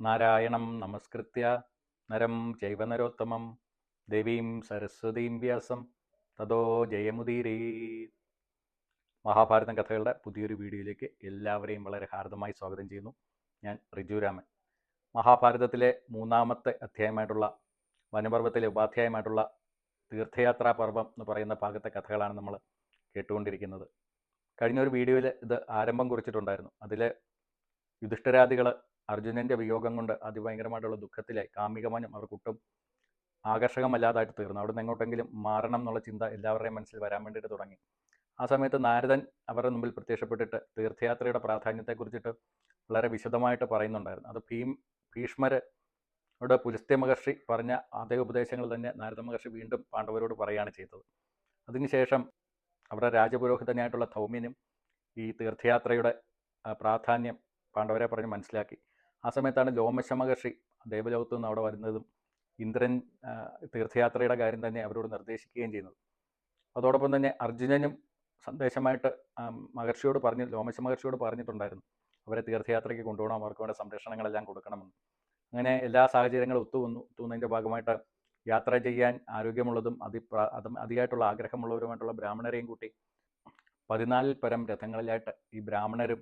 നാരായണം നമസ്കൃത്യ. നരം ചൈവ നരോത്തമം. ദേവീം സരസ്വതീം വ്യാസം. തതോ ജയമുദീരേ. മഹാഭാരതം കഥകളുടെ പുതിയൊരു വീഡിയോയിലേക്ക് എല്ലാവരെയും വളരെ ഹാർദമായി സ്വാഗതം ചെയ്യുന്നു. ഞാൻ റിജുരാമൻ മഹാഭാരതത്തിലെ മൂന്നാമത്തെ അധ്യായമായിട്ടുള്ള വനപർവത്തിലെ ഉപാധ്യായമായിട്ടുള്ള തീർത്ഥയാത്രാ പർവം എന്ന് പറയുന്ന ഭാഗത്തെ കഥകളാണ് നമ്മൾ കേട്ടുകൊണ്ടിരിക്കുന്നത്. കഴിഞ്ഞ ഒരു വീഡിയോയിൽ ഇത് ആരംഭം കുറിച്ചിട്ടുണ്ടായിരുന്നു. അതിൽ യുധിഷ്ഠിരാദികൾ അർജുനന്റെ വിയോഗം കൊണ്ട് അതിഭയങ്കരമായിട്ടുള്ള ദുഃഖത്തിലായി. അവർ കുട്ടും ആകർഷകമല്ലാതായിട്ട് തീർന്നു. അവിടെ നിന്ന് എങ്ങോട്ടെങ്കിലും മാറണം എന്നുള്ള ചിന്ത എല്ലാവരുടെയും മനസ്സിൽ വരാൻ വേണ്ടിയിട്ട് തുടങ്ങി. ആ സമയത്ത് നാരദൻ അവരുടെ മുമ്പിൽ പ്രത്യക്ഷപ്പെട്ടിട്ട് തീർത്ഥയാത്രയുടെ പ്രാധാന്യത്തെക്കുറിച്ചിട്ട് വളരെ വിശദമായിട്ട് പറയുന്നുണ്ടായിരുന്നു. അത് ഭീം ഭീഷ്മര് അവിടെ പുലസ്ത്യ മഹർഷി പറഞ്ഞ അതേ ഉപദേശങ്ങൾ തന്നെ നാരദ മഹർഷി വീണ്ടും പാണ്ഡവരോട് പറയുകയാണ് ചെയ്തത്. അതിനുശേഷം അവിടെ രാജപുരോഹിതനായിട്ടുള്ള ധൗമ്യനും ഈ തീർത്ഥയാത്രയുടെ പ്രാധാന്യം പാണ്ഡവരെ പറഞ്ഞ് മനസ്സിലാക്കി. ആ സമയത്താണ് ലോമശ മഹർഷി ദേവലോകത്തു നിന്ന് അവിടെ വരുന്നതും ഇന്ദ്രൻ തീർത്ഥയാത്രയുടെ കാര്യം തന്നെ അവരോട് നിർദ്ദേശിക്കുകയും ചെയ്യുന്നത്. അതോടൊപ്പം തന്നെ അർജുനനും സന്ദേശമായിട്ട് മഹർഷിയോട് പറഞ്ഞ് ലോമശ മഹർഷിയോട് പറഞ്ഞിട്ടുണ്ടായിരുന്നു. അവരെ തീർത്ഥയാത്രയ്ക്ക് കൊണ്ടുപോകണം അവർക്ക് വേണ്ട സംരക്ഷണങ്ങളെല്ലാം കൊടുക്കണമെന്ന്. അങ്ങനെ എല്ലാ സാഹചര്യങ്ങളും ഒത്തുവന്നു ഒത്തുവന്നതിന്റെ ഭാഗമായിട്ട് യാത്ര ചെയ്യാൻ ആരോഗ്യമുള്ളതും അതും അതിയായിട്ടുള്ള ആഗ്രഹമുള്ളവരുമായിട്ടുള്ള ബ്രാഹ്മണരെയും കൂട്ടി പതിനാലിൽ പരം രഥങ്ങളിലായിട്ട് ഈ ബ്രാഹ്മണരും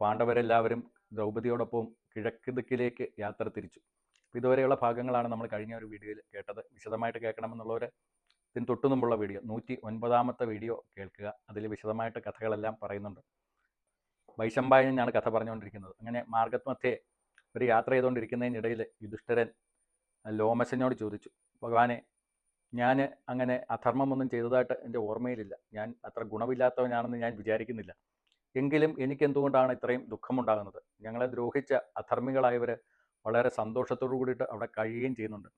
പാണ്ഡവരെല്ലാവരും ദ്രൗപദിയോടൊപ്പം കിഴക്ക് ദിക്കിലേക്ക് യാത്ര തിരിച്ചു. ഇതുവരെയുള്ള ഭാഗങ്ങളാണ് നമ്മൾ കഴിഞ്ഞ ഒരു വീഡിയോയിൽ കേട്ടത്. വിശദമായിട്ട് കേൾക്കണമെന്നുള്ളവർ ഇതിന് തൊട്ടു മുമ്പുള്ള വീഡിയോ നൂറ്റി ഒൻപതാമത്തെ വീഡിയോ കേൾക്കുക. അതിൽ വിശദമായിട്ട് കഥകളെല്ലാം പറയുന്നുണ്ട്. വൈശമ്പായനാണ് കഥ പറഞ്ഞുകൊണ്ടിരിക്കുന്നത്. അങ്ങനെ മാർഗത്മധ്യേ ഒരു യാത്ര ചെയ്തുകൊണ്ടിരിക്കുന്നതിനിടയിൽ യുധിഷ്ഠിരൻ ലോമശനോട് ചോദിച്ചു ഭഗവാനെ ഞാൻ അങ്ങനെ അധർമ്മമൊന്നും ചെയ്തതായിട്ട് എന്റെ ഓർമ്മയിലില്ല. ഞാൻ അത്ര ഗുണമില്ലാത്തവനാണെന്ന് ഞാൻ വിചാരിക്കുന്നില്ല. എങ്കിലും എനിക്ക് എന്തുകൊണ്ടാണ് ഇത്രയും ദുഃഖമുണ്ടാകുന്നത്? ഞങ്ങളെ ദ്രോഹിച്ച അധർമ്മികളായവർ വളരെ സന്തോഷത്തോടു കൂടിയിട്ട് അവിടെ കഴിയുകയും ചെയ്യുന്നുണ്ട്.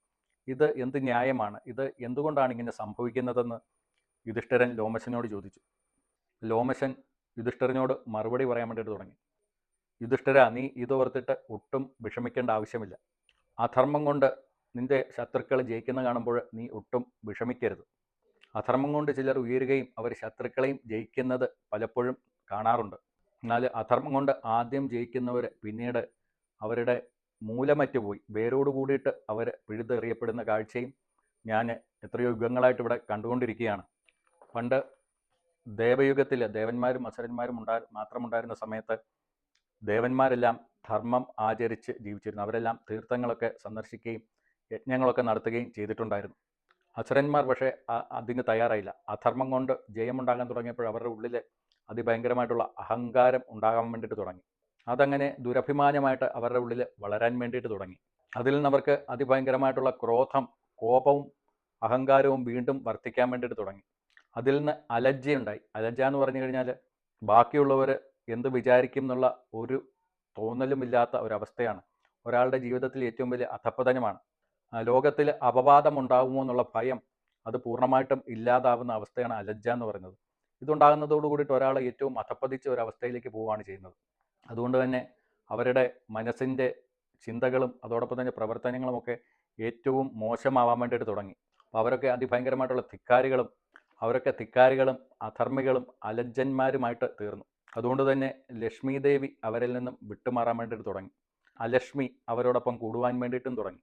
ഇത് എന്ത് ന്യായമാണ്? ഇത് എന്തുകൊണ്ടാണ് ഇങ്ങനെ സംഭവിക്കുന്നതെന്ന് യുധിഷ്ഠിരൻ ലോമശനോട് ചോദിച്ചു. ലോമശൻ യുധിഷ്ഠിരനോട് മറുപടി പറയാൻ വേണ്ടിയിട്ട് തുടങ്ങി. യുധിഷ്ഠിര നീ ഇത് ഓർത്തിട്ട് ഒട്ടും വിഷമിക്കേണ്ട ആവശ്യമില്ല. അധർമ്മം കൊണ്ട് നിന്റെ ശത്രുക്കൾ ജയിക്കുന്ന കാണുമ്പോൾ നീ ഒട്ടും വിഷമിക്കരുത്. അധർമ്മം കൊണ്ട് ചിലർ ഉയരുകയും അവർ ശത്രുക്കളെയും ജയിക്കുന്നത് പലപ്പോഴും കാണാറുണ്ട്. എന്നാൽ അധർമ്മം കൊണ്ട് ആദ്യം ജയിക്കുന്നവർ പിന്നീട് അവരുടെ മൂലമറ്റ് പോയി. വേരോട് കൂടിയിട്ട് അവർ പിഴുതെറിയപ്പെടുന്ന കാഴ്ചയും ഞാൻ എത്രയോ യുഗങ്ങളായിട്ട് ഇവിടെ കണ്ടുകൊണ്ടിരിക്കുകയാണ്. പണ്ട് ദേവയുഗത്തിൽ ദേവന്മാരും അസുരന്മാരും ഉണ്ടാ മാത്രമുണ്ടായിരുന്ന സമയത്ത് ദേവന്മാരെല്ലാം ധർമ്മം ആചരിച്ച് ജീവിച്ചിരുന്നു. അവരെല്ലാം തീർത്ഥങ്ങളൊക്കെ സന്ദർശിക്കുകയും യജ്ഞങ്ങളൊക്കെ നടത്തുകയും ചെയ്തിട്ടുണ്ടായിരുന്നു. അസുരന്മാർ പക്ഷേ അതിന് തയ്യാറായില്ല. അധർമ്മം കൊണ്ട് ജയമുണ്ടാകാൻ തുടങ്ങിയപ്പോൾ അവരുടെ ഉള്ളിൽ അതിഭയങ്കരമായിട്ടുള്ള അഹങ്കാരം ഉണ്ടാകാൻ വേണ്ടിയിട്ട് തുടങ്ങി. അതങ്ങനെ ദുരഭിമാനമായിട്ട് അവരുടെ ഉള്ളിൽ വളരാൻ വേണ്ടിയിട്ട് തുടങ്ങി. അതിൽ നിന്ന് അവർക്ക് അതിഭയങ്കരമായിട്ടുള്ള ക്രോധം കോപവും അഹങ്കാരവും വീണ്ടും വർദ്ധിക്കാൻ വേണ്ടിയിട്ട് തുടങ്ങി. അതിൽ നിന്ന് അലജ്ജയുണ്ടായി അലജ്ജ എന്ന് പറഞ്ഞു കഴിഞ്ഞാൽ ബാക്കിയുള്ളവർ എന്ത് വിചാരിക്കും എന്നുള്ള ഒരു തോന്നലുമില്ലാത്ത ഒരവസ്ഥയാണ്. ഒരാളുടെ ജീവിതത്തിൽ ഏറ്റവും വലിയ അധപ്പതനമാണ് ലോകത്തിൽ അപവാദം ഉണ്ടാകുമോ എന്നുള്ള ഭയം അത് പൂർണമായിട്ടും ഇല്ലാതാവുന്ന അവസ്ഥയാണ് അലജ്ജ എന്ന് പറയുന്നത്. ഇതുണ്ടാകുന്നതോട് കൂടിയിട്ട് ഒരാൾ ഏറ്റവും അധപ്പതിച്ച ഒരു അവസ്ഥയിലേക്ക് പോവുകയാണ് ചെയ്യുന്നത്. അതുകൊണ്ട് തന്നെ അവരുടെ മനസ്സിന്റെ ചിന്തകളും അതോടൊപ്പം തന്നെ പ്രവർത്തനങ്ങളുമൊക്കെ ഏറ്റവും മോശമാവാൻ വേണ്ടിയിട്ട് തുടങ്ങി. അപ്പോൾ അവരൊക്കെ അതിഭയങ്കരമായിട്ടുള്ള ധിക്കാരികളും അവരൊക്കെ ധിക്കാരികളും അധർമ്മികളും അലജ്ജന്മാരുമായിട്ട് തീർന്നു. അതുകൊണ്ട് തന്നെ ലക്ഷ്മി ദേവി അവരിൽ നിന്നും വിട്ടുമാറാൻ വേണ്ടിയിട്ട് തുടങ്ങി. അലക്ഷ്മി അവരോടൊപ്പം കൂടുവാൻ വേണ്ടിയിട്ടും തുടങ്ങി.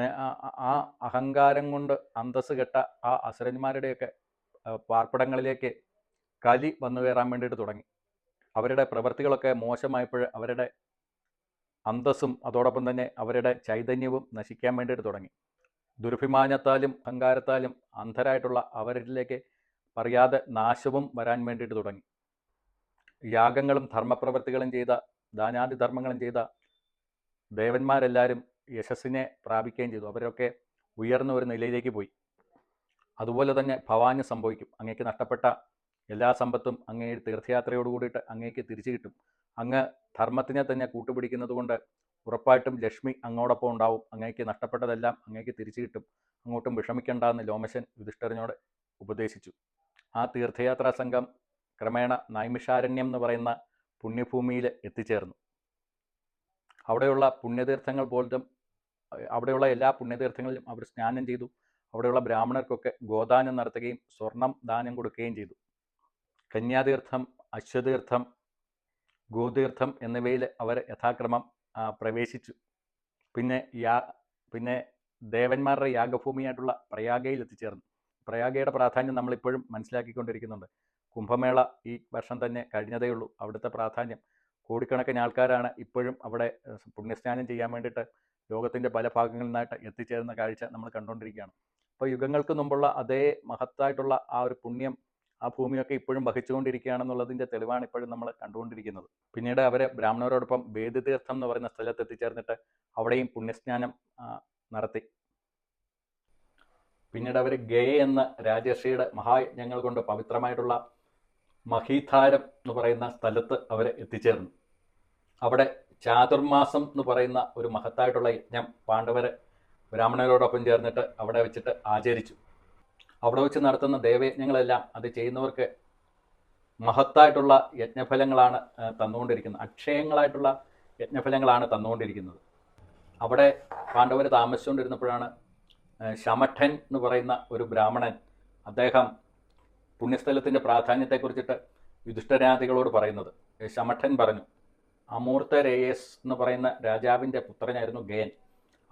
ആ- അഹങ്കാരം കൊണ്ട് അന്തസ് കെട്ട ആ അസുരന്മാരുടെയൊക്കെ പാർപ്പിടങ്ങളിലേക്ക് കലി വന്നു കയറാൻ വേണ്ടിയിട്ട് തുടങ്ങി. അവരുടെ പ്രവൃത്തികളൊക്കെ മോശമായപ്പോൾ അവരുടെ അന്തസ്സും അതോടൊപ്പം തന്നെ അവരുടെ ചൈതന്യവും നശിക്കാൻ വേണ്ടിയിട്ട് തുടങ്ങി. ദുരഭിമാനത്താലും അഹങ്കാരത്താലും അന്ധരായിട്ടുള്ള അവരിലേക്ക് പറയാതെ നാശവും വരാൻ വേണ്ടിയിട്ട് തുടങ്ങി. യാഗങ്ങളും ധർമ്മപ്രവൃത്തികളും ചെയ്ത ദാനാദി ധർമ്മങ്ങളും ചെയ്ത ദേവന്മാരെല്ലാവരും യശസ്സിനെ പ്രാപിക്കുകയും ചെയ്തു. അവരൊക്കെ ഉയർന്ന ഒരു നിലയിലേക്ക് പോയി. അതുപോലെ തന്നെ ഭവാന് സംഭവിക്കും. അങ്ങേക്ക് നഷ്ടപ്പെട്ട എല്ലാ സമ്പത്തും അങ്ങേ തീർത്ഥയാത്രയോട് കൂടിയിട്ട് അങ്ങേക്ക് തിരിച്ചു കിട്ടും. അങ്ങ് ധർമ്മത്തിനെ തന്നെ കൂട്ടുപിടിക്കുന്നത് കൊണ്ട് ഉറപ്പായിട്ടും ലക്ഷ്മി അങ്ങോടൊപ്പം ഉണ്ടാവും. അങ്ങേക്ക് നഷ്ടപ്പെട്ടതെല്ലാം അങ്ങേക്ക് തിരിച്ചു കിട്ടും. അങ്ങോട്ടും വിഷമിക്കേണ്ട എന്ന് ലോമശൻ യുധിഷ്ഠിരനോട് ഉപദേശിച്ചു. ആ തീർത്ഥയാത്രാ സംഘം ക്രമേണ നൈമിഷാരണ്യം എന്ന് പറയുന്ന പുണ്യഭൂമിയിൽ എത്തിച്ചേർന്നു. അവിടെയുള്ള പുണ്യതീർത്ഥങ്ങൾ പോലും അവിടെയുള്ള എല്ലാ പുണ്യതീർത്ഥങ്ങളിലും അവർ സ്നാനം ചെയ്തു. അവിടെയുള്ള ബ്രാഹ്മണർക്കൊക്കെ ഗോദാനം നടത്തുകയും സ്വർണം ദാനം കൊടുക്കുകയും ചെയ്തു. കന്യാതീർത്ഥം അശ്വതീർത്ഥം ഗോതീർത്ഥം എന്നിവയിൽ അവർ യഥാക്രമം പ്രവേശിച്ചു. പിന്നെ യാ പിന്നെ ദേവന്മാരുടെ യാഗഭൂമിയായിട്ടുള്ള പ്രയാഗയിൽ എത്തിച്ചേർന്നു. പ്രയാഗയുടെ പ്രാധാന്യം നമ്മളിപ്പോഴും മനസ്സിലാക്കിക്കൊണ്ടിരിക്കുന്നുണ്ട്. കുംഭമേള ഈ വർഷം തന്നെ കഴിഞ്ഞതേ ഉള്ളൂ. അവിടുത്തെ പ്രാധാന്യം. കോടിക്കണക്കിന് ആൾക്കാരാണ് ഇപ്പോഴും അവിടെ പുണ്യസ്നാനം ചെയ്യാൻ വേണ്ടിയിട്ട് ലോകത്തിന്റെ പല ഭാഗങ്ങളിൽ നിന്നായിട്ട് എത്തിച്ചേരുന്ന കാഴ്ച നമ്മൾ കണ്ടുകൊണ്ടിരിക്കുകയാണ്. അപ്പോൾ യുഗങ്ങൾക്ക് മുമ്പുള്ള അതേ മഹത്തായിട്ടുള്ള ആ ഒരു പുണ്യം ആ ഭൂമിയൊക്കെ ഇപ്പോഴും വഹിച്ചുകൊണ്ടിരിക്കുകയാണെന്നുള്ളതിന്റെ തെളിവാണ് ഇപ്പോഴും നമ്മൾ കണ്ടുകൊണ്ടിരിക്കുന്നത്. പിന്നീട് അവരെ ബ്രാഹ്മണരോടൊപ്പം വേദതീർത്ഥം എന്ന് പറയുന്ന സ്ഥലത്ത് എത്തിച്ചേർന്നിട്ട് അവിടെയും പുണ്യസ്നാനം നടത്തി. പിന്നീട് അവർ ഗയ എന്ന രാജർഷിയുടെ മഹായജ്ഞങ്ങൾ കൊണ്ട് പവിത്രമായിട്ടുള്ള മഹീധാരം എന്ന് പറയുന്ന സ്ഥലത്ത് അവർ എത്തിച്ചേർന്നു. അവിടെ ചാതുർമാസം എന്ന് പറയുന്ന ഒരു മഹത്തായിട്ടുള്ള യജ്ഞം പാണ്ഡവര് ബ്രാഹ്മണരോടൊപ്പം ചേർന്നിട്ട് അവിടെ വെച്ചിട്ട് ആചരിച്ചു. അവിടെ വെച്ച് നടത്തുന്ന ദേവയജ്ഞങ്ങളെല്ലാം അത് ചെയ്യുന്നവർക്ക് മഹത്തായിട്ടുള്ള യജ്ഞഫലങ്ങളാണ് തന്നുകൊണ്ടിരിക്കുന്നത്. അക്ഷയങ്ങളായിട്ടുള്ള യജ്ഞഫലങ്ങളാണ് തന്നുകൊണ്ടിരിക്കുന്നത്. അവിടെ പാണ്ഡവർ താമസിച്ചുകൊണ്ടിരുന്നപ്പോഴാണ് ശമഠൻ എന്ന് പറയുന്ന ഒരു ബ്രാഹ്മണൻ അദ്ദേഹം പുണ്യസ്ഥലത്തിന്റെ പ്രാധാന്യത്തെക്കുറിച്ചിട്ട് യുധിഷ്ഠരാദികളോട് പറയുന്നത്. ശമഠൻ പറഞ്ഞു അമൂർത്ത രേയസ് എന്ന് പറയുന്ന രാജാവിന്റെ പുത്രനായിരുന്നു ഗയൻ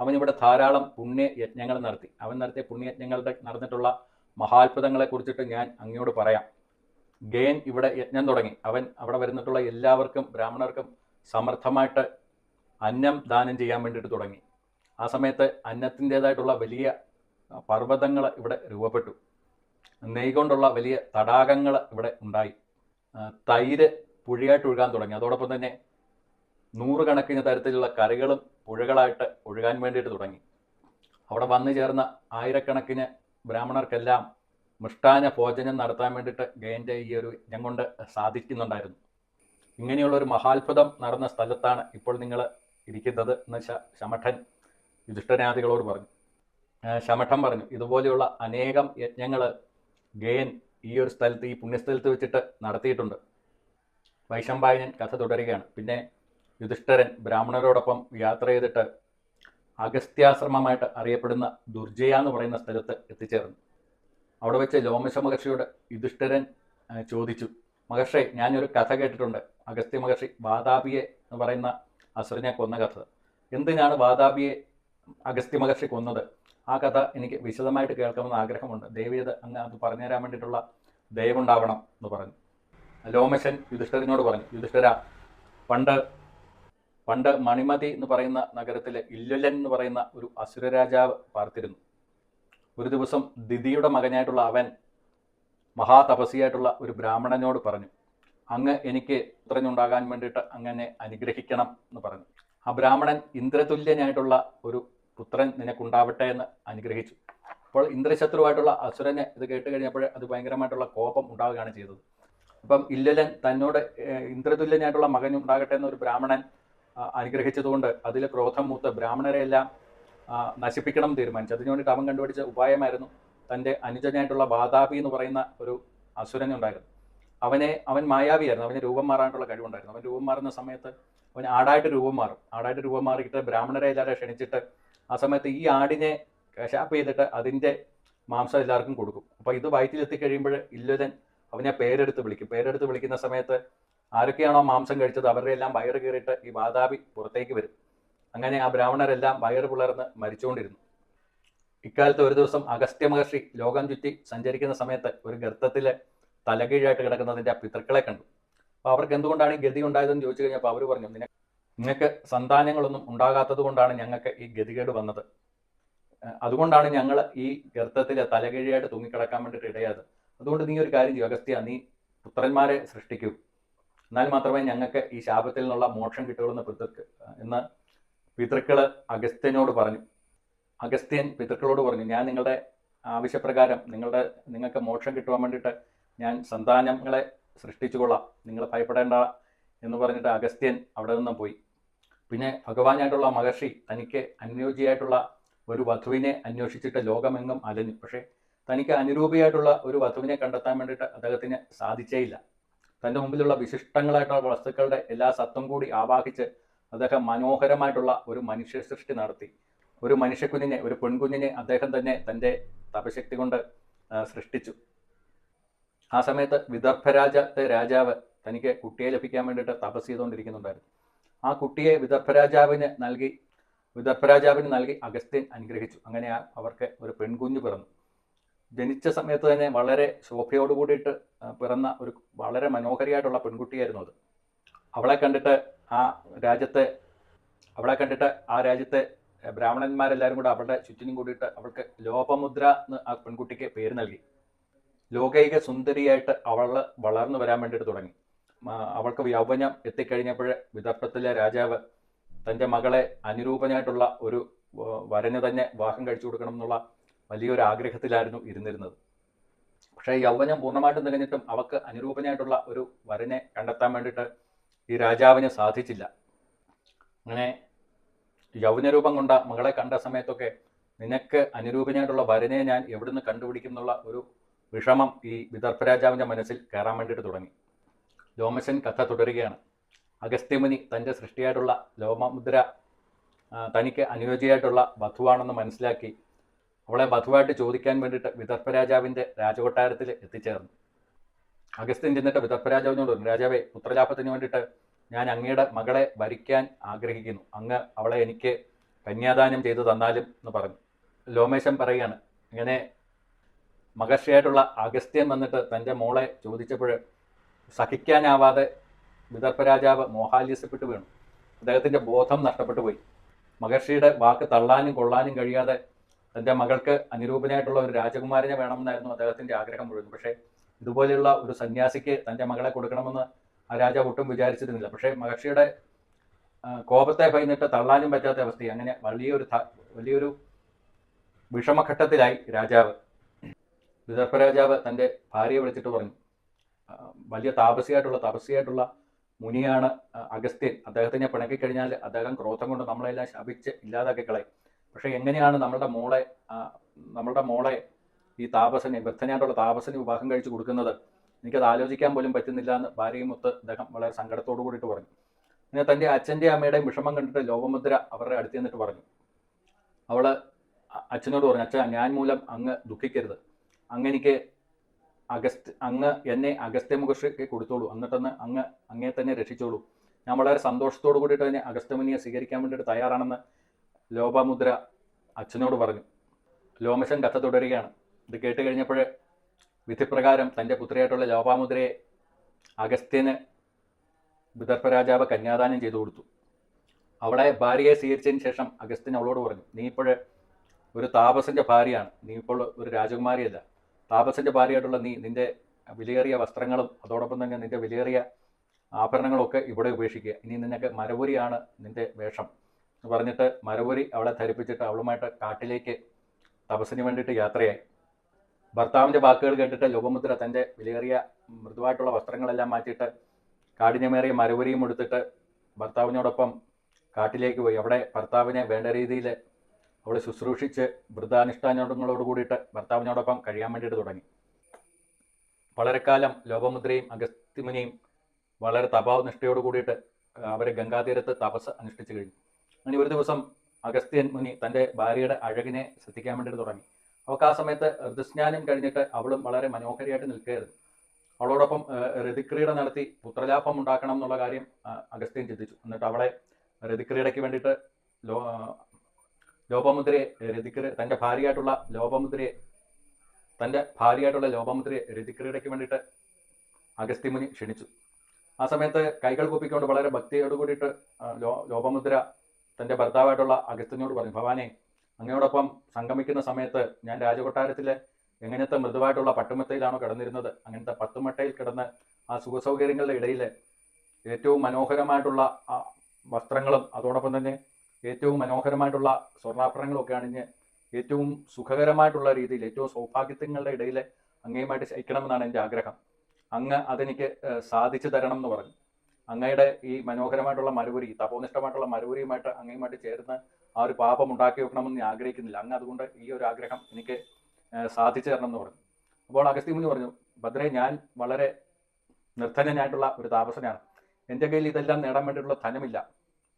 അവൻ ഇവിടെ ധാരാളം പുണ്യ യജ്ഞങ്ങൾ നടത്തി. അവൻ നടത്തിയ പുണ്യയജ്ഞങ്ങളുടെ നടന്നിട്ടുള്ള മഹാത്ഭുതങ്ങളെ കുറിച്ചിട്ട് ഞാൻ അങ്ങയോട് പറയാം. ഗയൻ ഇവിടെ യജ്ഞം തുടങ്ങി. അവൻ അവിടെ വരുന്നിട്ടുള്ള എല്ലാവർക്കും ബ്രാഹ്മണർക്കും സമർത്ഥമായിട്ട് അന്നം ദാനം ചെയ്യാൻ വേണ്ടിയിട്ട് തുടങ്ങി. ആ സമയത്ത് അന്നത്തിന്റെതായിട്ടുള്ള വലിയ പർവതങ്ങൾ ഇവിടെ രൂപപ്പെട്ടു. നെയ് കൊണ്ടുള്ള വലിയ തടാകങ്ങൾ ഇവിടെ ഉണ്ടായി. തൈര് പുഴയായിട്ട് ഒഴുകാൻ തുടങ്ങി. അതോടൊപ്പം തന്നെ നൂറുകണക്കിന് തരത്തിലുള്ള കറികളും പുഴകളായിട്ട് ഒഴുകാൻ വേണ്ടിയിട്ട് തുടങ്ങി. അവിടെ വന്നു ചേർന്ന ആയിരക്കണക്കിന് ബ്രാഹ്മണർക്കെല്ലാം മിഷ്ടാന ഭോജനം നടത്താൻ വേണ്ടിയിട്ട് ഗയന്റെ ഈ ഒരു യജ്ഞം കൊണ്ട് സാധിക്കുന്നുണ്ടായിരുന്നു. ഇങ്ങനെയുള്ള ഒരു മഹാത്ഭുതം നടന്ന സ്ഥലത്താണ് ഇപ്പോൾ നിങ്ങൾ ഇരിക്കുന്നത് എന്ന് ശ ശമഠൻ യുധിഷ്ഠനാദികളോട് പറഞ്ഞു. ശമഠം ശമഠൻ പറഞ്ഞു ഇതുപോലെയുള്ള അനേകം യജ്ഞങ്ങൾ ഗയൻ ഈ ഒരു സ്ഥലത്ത് ഈ പുണ്യസ്ഥലത്ത് വെച്ചിട്ട് നടത്തിയിട്ടുണ്ട്. വൈശമ്പായനൻ കഥ തുടരുകയാണ്. പിന്നെ യുധിഷ്ഠരൻ ബ്രാഹ്മണരോടൊപ്പം യാത്ര ചെയ്തിട്ട് അഗസ്ത്യാശ്രമമായിട്ട് അറിയപ്പെടുന്ന ദുർജയ എന്ന് പറയുന്ന സ്ഥലത്ത് എത്തിച്ചേർന്നു. അവിടെ വെച്ച് ലോമശ മഹർഷിയോട് യുധിഷ്ഠിരൻ ചോദിച്ചു മഹർഷി ഞാനൊരു കഥ കേട്ടിട്ടുണ്ട്. അഗസ്ത്യ മഹർഷി വാതാപിയെ എന്ന് പറയുന്ന അസുരനെ കൊന്ന കഥ. എന്തിനാണ് വാതാപിയെ അഗസ്ത്യ മഹർഷി കൊന്നത്? ആ കഥ എനിക്ക് വിശദമായിട്ട് കേൾക്കണമെന്ന് ആഗ്രഹമുണ്ട്. ദേവിയത് അങ്ങ് അത് പറഞ്ഞു തരാൻ വേണ്ടിയിട്ടുള്ള ദയവുണ്ടാവണം എന്ന് പറഞ്ഞു. ലോമശൻ യുധിഷ്ഠരനോട് പറഞ്ഞു യുധിഷ്ഠിര പണ്ട് പണ്ട് മണിമതി എന്ന് പറയുന്ന നഗരത്തിലെ ഇല്ലുലൻ എന്ന് പറയുന്ന ഒരു അസുരരാജാവ് പാർത്തിരുന്നു. ഒരു ദിവസം ദിതിയുടെ മകനായിട്ടുള്ള അവൻ മഹാതപസിയായിട്ടുള്ള ഒരു ബ്രാഹ്മണനോട് പറഞ്ഞു അങ്ങ് എനിക്ക് പുത്രനുണ്ടാകാൻ വേണ്ടിയിട്ട് അങ്ങനെ അനുഗ്രഹിക്കണം എന്ന് പറഞ്ഞു. ആ ബ്രാഹ്മണൻ ഇന്ദ്രതുല്യനായിട്ടുള്ള ഒരു പുത്രൻ നിനക്കുണ്ടാവട്ടെ എന്ന് അനുഗ്രഹിച്ചു. അപ്പോൾ ഇന്ദ്രശത്രുവായിട്ടുള്ള അസുരനെ ഇത് കേട്ട് കഴിഞ്ഞപ്പോൾ അത് ഭയങ്കരമായിട്ടുള്ള കോപം ഉണ്ടാവുകയാണ് ചെയ്തത്. അപ്പം ഇല്ലലൻ തന്നോട് ഇന്ദ്രതുല്യനായിട്ടുള്ള മകൻ ഉണ്ടാകട്ടെ എന്നൊരു ബ്രാഹ്മണൻ അനുഗ്രഹിച്ചതുകൊണ്ട് അതിൽ ക്രോധം മൂത്ത് ബ്രാഹ്മണരെ എല്ലാം നശിപ്പിക്കണം തീരുമാനിച്ചു. അതിനു വേണ്ടിയിട്ട് അവൻ കണ്ടുപിടിച്ച ഉപായമായിരുന്നു തന്റെ അനുജനായിട്ടുള്ള ബാദാബി എന്ന് പറയുന്ന ഒരു അസുരനുണ്ടായിരുന്നു അവനെ അവൻ മായാവിയായിരുന്നു. അവന് രൂപം മാറാനുള്ള കഴിവുണ്ടായിരുന്നു. അവൻ രൂപം മാറുന്ന സമയത്ത് അവൻ ആടായിട്ട് രൂപം മാറും. ആടായിട്ട് രൂപം മാറിയിട്ട് ബ്രാഹ്മണരെ എല്ലാവരെയും ക്ഷണിച്ചിട്ട് ആ സമയത്ത് ഈ ആടിനെ കശാപ്പ് ചെയ്തിട്ട് അതിന്റെ മാംസം എല്ലാവർക്കും കൊടുക്കും. അപ്പോൾ ഇത് വയറ്റിലെത്തി കഴിയുമ്പോൾ ഇല്ലുരൻ അവനെ പേരെടുത്ത് വിളിക്കും. പേരെടുത്ത് വിളിക്കുന്ന സമയത്ത് ആരൊക്കെയാണോ മാംസം കഴിച്ചത് അവരുടെ എല്ലാം വയറ് കയറിയിട്ട് ഈ വാതാപി പുറത്തേക്ക് വരും. അങ്ങനെ ആ ബ്രാഹ്മണരെല്ലാം വയറ് പുലർന്ന് മരിച്ചുകൊണ്ടിരുന്നു. ഇക്കാലത്ത് ഒരു ദിവസം അഗസ്ത്യ മഹർഷി ലോകം ചുറ്റി സഞ്ചരിക്കുന്ന സമയത്ത് ഒരു ഗർത്തത്തിലെ തലകീഴായിട്ട് കിടക്കുന്നതിന്റെ ആ പിതൃക്കളെ കണ്ടു. അപ്പോൾ അവർക്ക് എന്തുകൊണ്ടാണ് ഈ ഗതി ഉണ്ടായതെന്ന് ചോദിച്ചു കഴിഞ്ഞപ്പോൾ അവർ പറഞ്ഞു "നിന- നിങ്ങൾക്ക് സന്താനങ്ങളൊന്നും ഉണ്ടാകാത്തത് കൊണ്ടാണ് ഞങ്ങൾക്ക് ഈ ഗതികേട് വന്നത്. അതുകൊണ്ടാണ് ഞങ്ങൾ ഈ ഗർത്തത്തിലെ തലകീഴായിട്ട് തൂങ്ങിക്കിടക്കാൻ വേണ്ടിയിട്ട് ഇടയാത് അതുകൊണ്ട് നീ ഒരു കാര്യം ചെയ്യും അഗസ്ത്യ നീ പുത്രന്മാരെ സൃഷ്ടിക്കൂ. എന്നാൽ മാത്രമേ ഞങ്ങൾക്ക് ഈ ശാപത്തിൽ നിന്നുള്ള മോക്ഷം കിട്ടുകയുള്ളൂ എന്ന് പിതൃക്ക് എന്ന് പിതൃക്കൾ അഗസ്ത്യനോട് പറഞ്ഞു. അഗസ്ത്യൻ പിതൃക്കളോട് പറഞ്ഞു ഞാൻ നിങ്ങളുടെ ആവശ്യപ്രകാരം നിങ്ങളുടെ നിങ്ങൾക്ക് മോക്ഷം കിട്ടുവാൻ വേണ്ടിയിട്ട് ഞാൻ സന്താനങ്ങളെ സൃഷ്ടിച്ചു കൊള്ളാം നിങ്ങൾ ഭയപ്പെടേണ്ട എന്ന് പറഞ്ഞിട്ട് അഗസ്ത്യൻ അവിടെ നിന്നും പോയി. പിന്നെ ഭഗവാനായിട്ടുള്ള മഹർഷി തനിക്ക് അനുയോജ്യമായിട്ടുള്ള ഒരു വധുവിനെ അന്വേഷിച്ചിട്ട് ലോകമെങ്ങും അലഞ്ഞു. പക്ഷേ തനിക്ക് അനുരൂപിയായിട്ടുള്ള ഒരു വധുവിനെ കണ്ടെത്താൻ വേണ്ടിയിട്ട് അദ്ദേഹത്തിന് സാധിച്ചേയില്ല. തന്റെ മുമ്പിലുള്ള വിശിഷ്ടങ്ങളായിട്ടുള്ള വസ്തുക്കളുടെ എല്ലാ സത്വം കൂടി ആവാഹിച്ച് അദ്ദേഹം മനോഹരമായിട്ടുള്ള ഒരു മനുഷ്യ സൃഷ്ടി നടത്തി. ഒരു മനുഷ്യക്കുഞ്ഞിനെ ഒരു പെൺകുഞ്ഞിനെ അദ്ദേഹം തന്നെ തന്റെ തപശക്തി കൊണ്ട് സൃഷ്ടിച്ചു. ആ സമയത്ത് വിദർഭരാജത്തെ രാജാവ് തനിക്ക് കുട്ടിയെ ലഭിക്കാൻ വേണ്ടിയിട്ട് തപസ് ചെയ്തുകൊണ്ടിരിക്കുന്നുണ്ടായിരുന്നു. ആ കുട്ടിയെ വിദർഭരാജാവിന് നൽകി വിദർഭരാജാവിന് നൽകി അഗസ്ത്യൻ അനുഗ്രഹിച്ചു. അങ്ങനെ അവർക്ക് ഒരു പെൺകുഞ്ഞ് പിറന്നു. ജനിച്ച സമയത്ത് തന്നെ വളരെ ശോഭയോട് കൂടിയിട്ട് പിറന്ന ഒരു വളരെ മനോഹരിയായിട്ടുള്ള പെൺകുട്ടിയായിരുന്നു അത്. അവളെ കണ്ടിട്ട് ആ രാജ്യത്തെ അവളെ കണ്ടിട്ട് ആ രാജ്യത്തെ ബ്രാഹ്മണന്മാരെല്ലാവരും കൂടെ അവളുടെ ചുറ്റിനും കൂടിയിട്ട് അവൾക്ക് ലോപമുദ്ര എന്ന് ആ പെൺകുട്ടിക്ക് പേര് നൽകി. ലോകൈക സുന്ദരിയായിട്ട് അവൾ വളർന്നു വരാൻ വേണ്ടിയിട്ട് തുടങ്ങി. അവൾക്ക് യൗവനം എത്തിക്കഴിഞ്ഞപ്പോൾ വിദർഭത്തിലെ രാജാവ് തന്റെ മകളെ അനുരൂപനായിട്ടുള്ള ഒരു വരന് തന്നെ വാഹം കഴിച്ചു കൊടുക്കണം എന്നുള്ള വലിയൊരു ആഗ്രഹത്തിലായിരുന്നു ഇരുന്നിരുന്നത്. പക്ഷേ യൗവനം പൂർണമായിട്ടും തികഞ്ഞിട്ടും അവക്ക് അനുരൂപനായിട്ടുള്ള ഒരു വരനെ കണ്ടെത്താൻ വേണ്ടിയിട്ട് ഈ രാജാവിന് സാധിച്ചില്ല. അങ്ങനെ യൗവനരൂപം കൊണ്ട മകളെ കണ്ട സമയത്തൊക്കെ നിനക്ക് അനുരൂപനായിട്ടുള്ള വരനെ ഞാൻ എവിടുന്ന് കണ്ടുപിടിക്കും എന്നുള്ള ഒരു വിഷമം ഈ വിദർഭ രാജാവിന്റെ മനസ്സിൽ കയറാൻ വേണ്ടിയിട്ട് തുടങ്ങി. ലോമശൻ കഥ തുടരുകയാണ്. അഗസ്ത്യമുനി തന്റെ സൃഷ്ടിയായിട്ടുള്ള ലോമമുദ്ര തനിക്ക് അനുയോജ്യമായിട്ടുള്ള വധുവാണെന്ന് മനസ്സിലാക്കി അവളെ വധുവായിട്ട് ചോദിക്കാൻ വേണ്ടിയിട്ട് വിദർഭ രാജാവിന്റെ രാജകൊട്ടാരത്തിൽ എത്തിച്ചേർന്നു. അഗസ്ത്യൻ ചെന്നിട്ട് വിദർഭ രാജാവിനോട് രാജാവേ പുത്രലാഭത്തിന് വേണ്ടിയിട്ട് ഞാൻ അങ്ങയുടെ മകളെ വരിക്കാൻ ആഗ്രഹിക്കുന്നു. അങ്ങ് അവളെ എനിക്ക് കന്യാദാനം ചെയ്തു തന്നാലും എന്ന് പറഞ്ഞു. ലോമേശൻ പറയുകയാണ് ഇങ്ങനെ മഹർഷിയായിട്ടുള്ള അഗസ്ത്യൻ വന്നിട്ട് തന്റെ മോളെ ചോദിച്ചപ്പോൾ സഹിക്കാനാവാതെ വിദർഭ രാജാവ് മോഹാലസ്യപ്പെട്ടു വീണു. അദ്ദേഹത്തിന്റെ ബോധം നഷ്ടപ്പെട്ടു പോയി. മഹർഷിയുടെ വാക്ക് തള്ളാനും കൊള്ളാനും കഴിയാതെ തന്റെ മകൾക്ക് അനുരൂപനായിട്ടുള്ള ഒരു രാജകുമാരനെ വേണമെന്നായിരുന്നു അദ്ദേഹത്തിന്റെ ആഗ്രഹം മുഴുവൻ. പക്ഷേ ഇതുപോലെയുള്ള ഒരു സന്യാസിക്ക് തന്റെ മകളെ കൊടുക്കണമെന്ന് ആ രാജാവ് ഒട്ടും വിചാരിച്ചിരുന്നില്ല. പക്ഷേ മഹർഷിയുടെ കോപത്തെ ഭയന്നിട്ട് തള്ളാനും പറ്റാത്ത അവസ്ഥ അങ്ങനെ വലിയൊരു വലിയൊരു വിഷമഘട്ടത്തിലായി രാജാവ്. വിദർഭ രാജാവ് തന്റെ ഭാര്യയെ വിളിച്ചിട്ട് പറഞ്ഞു വലിയ താപസിയായിട്ടുള്ള തപസ്യായിട്ടുള്ള മുനിയാണ് അഗസ്ത്യൻ. അദ്ദേഹത്തിനെ പിണക്കി കഴിഞ്ഞാൽ അദ്ദേഹം ക്രോധം കൊണ്ട് നമ്മളെല്ലാം ശപിച്ച് ഇല്ലാതാക്കി കളയും. പക്ഷേ എങ്ങനെയാണ് നമ്മളുടെ മോളെ നമ്മളുടെ മോളെ ഈ താപസനെ ബദ്ധനായിട്ടുള്ള താപസന് വിവാഹം കഴിച്ചു കൊടുക്കുന്നത്? എനിക്കത് ആലോചിക്കാൻ പോലും പറ്റുന്നില്ല എന്ന് ഭാര്യയും ഒത്ത് അദ്ദേഹം വളരെ സങ്കടത്തോടു കൂടിയിട്ട് പറഞ്ഞു. പിന്നെ തന്റെ അച്ഛന്റെ അമ്മയുടെയും വിഷമം കണ്ടിട്ട് ലോകമുദ്ര അവരുടെ അടുത്ത് നിന്നിട്ട് പറഞ്ഞു. അവൾ അച്ഛനോട് പറഞ്ഞു അച്ഛൻ ഞാൻ മൂലം അങ്ങ് ദുഃഖിക്കരുത്. അങ്ങ് എനിക്ക് അഗസ്റ്റ് അങ്ങ് എന്നെ അഗസ്ത്യമുഖർഷിക്ക് കൊടുത്തോളൂ. എന്നിട്ടൊന്ന് അങ്ങ് അങ്ങേ തന്നെ രക്ഷിച്ചോളൂ. ഞാൻ വളരെ സന്തോഷത്തോടു കൂടിയിട്ട് തന്നെ അഗസ്ത്യമുനിയെ സ്വീകരിക്കാൻ വേണ്ടിയിട്ട് തയ്യാറാണെന്ന് ലോപമുദ്ര അച്ഛനോട് പറഞ്ഞു. ലോമശൻ കഥ തുടരുകയാണ്. ഇത് കേട്ട് കഴിഞ്ഞപ്പോൾ വിധിപ്രകാരം തന്റെ പുത്രിയായിട്ടുള്ള ലോപാമുദ്രയെ അഗസ്ത്യന് വിദർഭരാജാവ് കന്യാദാനം ചെയ്തു കൊടുത്തു. അവളെ ഭാര്യയെ സ്വീകരിച്ചതിന് ശേഷം അഗസ്ത്യൻ അവളോട് പറഞ്ഞു നീ ഇപ്പോൾ ഒരു താപസന്റെ ഭാര്യയാണ്. നീ ഇപ്പോൾ ഒരു രാജകുമാരിയല്ല. താപസന്റെ ഭാര്യയായിട്ടുള്ള നീ നിന്റെ വിലയേറിയ വസ്ത്രങ്ങളും അതോടൊപ്പം തന്നെ നിന്റെ വിലയേറിയ ആഭരണങ്ങളൊക്കെ ഇവിടെ ഉപേക്ഷിക്കുക. ഇനി നിനക്ക് മരപുരിയാണ് നിന്റെ വേഷം. എന്ന് പറഞ്ഞിട്ട് മരപുരി അവളെ ധരിപ്പിച്ചിട്ട് അവളുമായിട്ട് കാട്ടിലേക്ക് തപസ്സിന് വേണ്ടിയിട്ട് യാത്രയായി. ഭർത്താവിന്റെ വാക്കുകൾ കേട്ടിട്ട് ലോകമുദ്ര തന്റെ വിലയേറിയ മൃദുവായിട്ടുള്ള വസ്ത്രങ്ങളെല്ലാം മാറ്റിയിട്ട് കാഠിന്യമേറിയ മരപുരിയും എടുത്തിട്ട് ഭർത്താവിനോടൊപ്പം കാട്ടിലേക്ക് പോയി. അവിടെ ഭർത്താവിനെ വേണ്ട രീതിയിൽ അവൾ ശുശ്രൂഷിച്ച് വൃദ്ധാനുഷ്ഠാനങ്ങളോട് കൂടിയിട്ട് ഭർത്താവിനോടൊപ്പം കഴിയാൻ വേണ്ടിയിട്ട് തുടങ്ങി. വളരെ കാലം ലോകമുദ്രയും അഗസ്ത്യമുനിയും വളരെ തപാവനിഷ്ഠയോട് കൂടിയിട്ട് അവരെ ഗംഗാതീരത്ത് തപസ് അനുഷ്ഠിച്ചു കഴിഞ്ഞു. അങ്ങനെ ഒരു ദിവസം അഗസ്ത്യൻ മുനി തന്റെ ഭാര്യയുടെ അഴകിനെ ശ്രദ്ധിക്കാൻ വേണ്ടിയിട്ട് തുടങ്ങി. അവൾക്ക് ആ സമയത്ത് ഋതുസ്നാനം കഴിഞ്ഞിട്ട് അവളും വളരെ മനോഹരിയായിട്ട് നിൽക്കുകയായിരുന്നു. അവളോടൊപ്പം രതിക്രീഡ നടത്തി പുത്രലാഭം ഉണ്ടാക്കണം എന്നുള്ള കാര്യം അഗസ്ത്യൻ ചിന്തിച്ചു. എന്നിട്ട് അവളെ രതിക്രീഡയ്ക്ക് വേണ്ടിയിട്ട് ലോ ലോപമുദ്രയെ രതിക്രീ തന്റെ ഭാര്യയായിട്ടുള്ള ലോപമുദ്രയെ തന്റെ ഭാര്യയായിട്ടുള്ള ലോപമുദ്രയെ രതിക്രീഡയ്ക്ക് വേണ്ടിയിട്ട് അഗസ്ത്യമുനി ക്ഷണിച്ചു. ആ സമയത്ത് കൈകൾ കൂപ്പിക്കൊണ്ട് വളരെ ഭക്തിയോട് കൂടിയിട്ട് ലോ ലോപമുദ്ര തന്റെ ഭർത്താവായിട്ടുള്ള അഗസ്ത്യനോട് പറഞ്ഞു ഭവാനെ അങ്ങയോടൊപ്പം സംഗമിക്കുന്ന സമയത്ത് ഞാൻ രാജകൊട്ടാരത്തിലെ എങ്ങനത്തെ മൃദുവായിട്ടുള്ള പട്ടുമത്തയിലാണോ കിടന്നിരുന്നത്? അങ്ങനത്തെ പത്തുമട്ടയിൽ കിടന്ന് ആ സുഖസൗകര്യങ്ങളുടെ ഇടയിൽ ഏറ്റവും മനോഹരമായിട്ടുള്ള ആ വസ്ത്രങ്ങളും അതോടൊപ്പം തന്നെ ഏറ്റവും മനോഹരമായിട്ടുള്ള സ്വർണാഭരണങ്ങളും ഒക്കെ അണിഞ്ഞ് ഏറ്റവും സുഖകരമായിട്ടുള്ള രീതിയിൽ ഏറ്റവും സൗഭാഗ്യങ്ങളുടെ ഇടയിൽ അങ്ങയുമായിട്ട് ശയിക്കണമെന്നാണ് എന്റെ ആഗ്രഹം. അങ്ങ് അതെനിക്ക് സാധിച്ചു തരണം എന്ന് പറഞ്ഞു. അങ്ങയുടെ ഈ മനോഹരമായിട്ടുള്ള മരുപുരി തപോനിഷ്ഠമായിട്ടുള്ള മരുപുരിയുമായിട്ട് അങ്ങയുമായിട്ട് ചേർന്ന് ആ ഒരു പാപം ഉണ്ടാക്കി വെക്കണമെന്ന് ഞാൻ ആഗ്രഹിക്കുന്നില്ല. അങ്ങ് അതുകൊണ്ട് ഈ ഒരു ആഗ്രഹം എനിക്ക് സാധിച്ചു തരണം എന്ന് പറഞ്ഞു. അപ്പോൾ അഗസ്തി മുനി പറഞ്ഞു ഭദ്രേ ഞാൻ വളരെ നിർധനനായിട്ടുള്ള ഒരു താപസനാണ്. എന്റെ കയ്യിൽ ഇതെല്ലാം നേടാൻ വേണ്ടിയിട്ടുള്ള ധനമില്ല.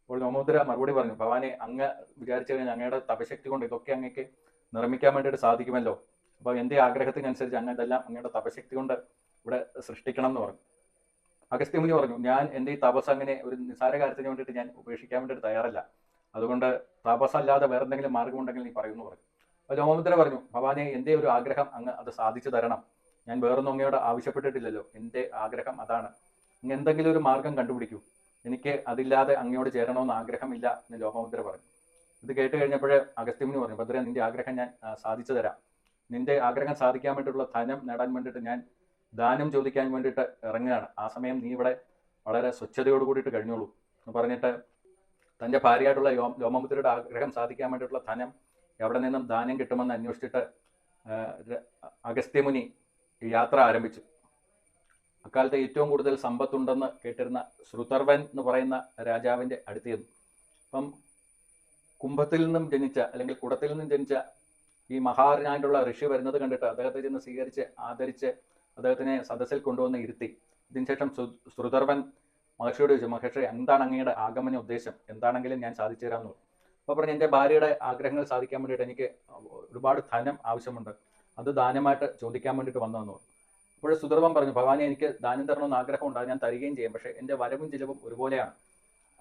അപ്പോൾ നോമോദ്ര മറുപടി പറഞ്ഞു ഭവാനെ അങ്ങ് വിചാരിച്ചു കഴിഞ്ഞാൽ അങ്ങയുടെ തപശക്തി കൊണ്ട് ഇതൊക്കെ അങ്ങക്ക് നിർമ്മിക്കാൻ വേണ്ടിയിട്ട് സാധിക്കുമല്ലോ. അപ്പോൾ എന്റെ ആഗ്രഹത്തിനനുസരിച്ച് അങ്ങ് ഇതെല്ലാം അങ്ങയുടെ തപശക്തി കൊണ്ട് ഇവിടെ സൃഷ്ടിക്കണം എന്ന് പറഞ്ഞു. അഗസ്ത്യമുനി പറഞ്ഞു ഞാൻ എന്റെ ഈ തപസ് അങ്ങനെ ഒരു നിസാര കാര്യത്തിന് വേണ്ടിയിട്ട് ഞാൻ ഉപേക്ഷിക്കാൻ വേണ്ടിയിട്ട് തയ്യാറല്ല. അതുകൊണ്ട് തപസ്സല്ലാതെ വേറെ എന്തെങ്കിലും മാർഗമുണ്ടെങ്കിൽ നീ പറയുന്നു പറഞ്ഞു. അപ്പോൾ ലോമമുദ്ര പറഞ്ഞു ഭവാനെ എന്റെ ഒരു ആഗ്രഹം അങ്ങ് അത് സാധിച്ചു തരണം. ഞാൻ വേറൊന്നും അങ്ങയോട് ആവശ്യപ്പെട്ടിട്ടില്ലല്ലോ. എന്റെ ആഗ്രഹം അതാണ്. അങ്ങ് എന്തെങ്കിലും ഒരു മാർഗം കണ്ടുപിടിക്കൂ. എനിക്ക് അതില്ലാതെ അങ്ങയോട് ചേരണമെന്ന് ആഗ്രഹമില്ല എന്ന് ലോമമുദ്ര പറഞ്ഞു. ഇത് കേട്ട് കഴിഞ്ഞപ്പോഴേ അഗസ്ത്യമുനി പറഞ്ഞു ഭദ്ര നിന്റെ ആഗ്രഹം ഞാൻ സാധിച്ചു തരാം. നിന്റെ ആഗ്രഹം സാധിക്കാൻ വേണ്ടിയിട്ടുള്ള ധനം നേടാൻ വേണ്ടിയിട്ട് ഞാൻ ദാനം ചോദിക്കാൻ വേണ്ടിയിട്ട് ഇറങ്ങുകയാണ്. ആ സമയം നീ ഇവിടെ വളരെ സ്വച്ഛതയോട് കൂടിയിട്ട് കഴിഞ്ഞോളൂ എന്ന് പറഞ്ഞിട്ട് തന്റെ ഭാര്യയായിട്ടുള്ള യോ ലോമമുദ്രയുടെ ആഗ്രഹം സാധിക്കാൻ വേണ്ടിയിട്ടുള്ള ധനം എവിടെ നിന്നും ദാനം കിട്ടുമെന്ന് അന്വേഷിച്ചിട്ട് അഗസ്ത്യമുനി യാത്ര ആരംഭിച്ചു. അക്കാലത്തെ ഏറ്റവും കൂടുതൽ സമ്പത്തുണ്ടെന്ന് കേട്ടിരുന്ന ശ്രുതർവൻ എന്ന് പറയുന്ന രാജാവിന്റെ അടുത്ത് ചെന്നു അപ്പം കുംഭത്തിൽ നിന്നും ജനിച്ച അല്ലെങ്കിൽ കുടത്തിൽ നിന്നും ജനിച്ച ഈ മഹാരനായിട്ടുള്ള ഋഷി വരുന്നത് കണ്ടിട്ട് അദ്ദേഹത്തെ ചെന്ന് സ്വീകരിച്ച് ആദരിച്ച് അദ്ദേഹത്തിനെ സദസ്സിൽ കൊണ്ടുവന്ന് ഇരുത്തി. ഇതിനുശേഷം ശ്രുതർവൻ മഹർഷിയോട് ചോദിച്ചു മഹർഷി എന്താണ് അങ്ങയുടെ ആഗമന ഉദ്ദേശം? എന്താണെങ്കിലും ഞാൻ സാധിച്ചു തരാമെന്ന് പറഞ്ഞു. അപ്പോൾ പറഞ്ഞു എന്റെ ഭാര്യയുടെ ആഗ്രഹങ്ങൾ സാധിക്കാൻ വേണ്ടിയിട്ട് എനിക്ക് ഒരുപാട് ധനം ആവശ്യമുണ്ട്. അത് ദാനമായിട്ട് ചോദിക്കാൻ വേണ്ടിയിട്ട് വന്നതെന്ന് പറഞ്ഞു. അപ്പോൾ സുധർവൻ പറഞ്ഞു ഭഗവാനെ എനിക്ക് ദാനം തരണമെന്ന് ആഗ്രഹമുണ്ട് അത് ഞാൻ തരികയും ചെയ്യും. പക്ഷേ എന്റെ വരവും ചിലവും ഒരുപോലെയാണ്.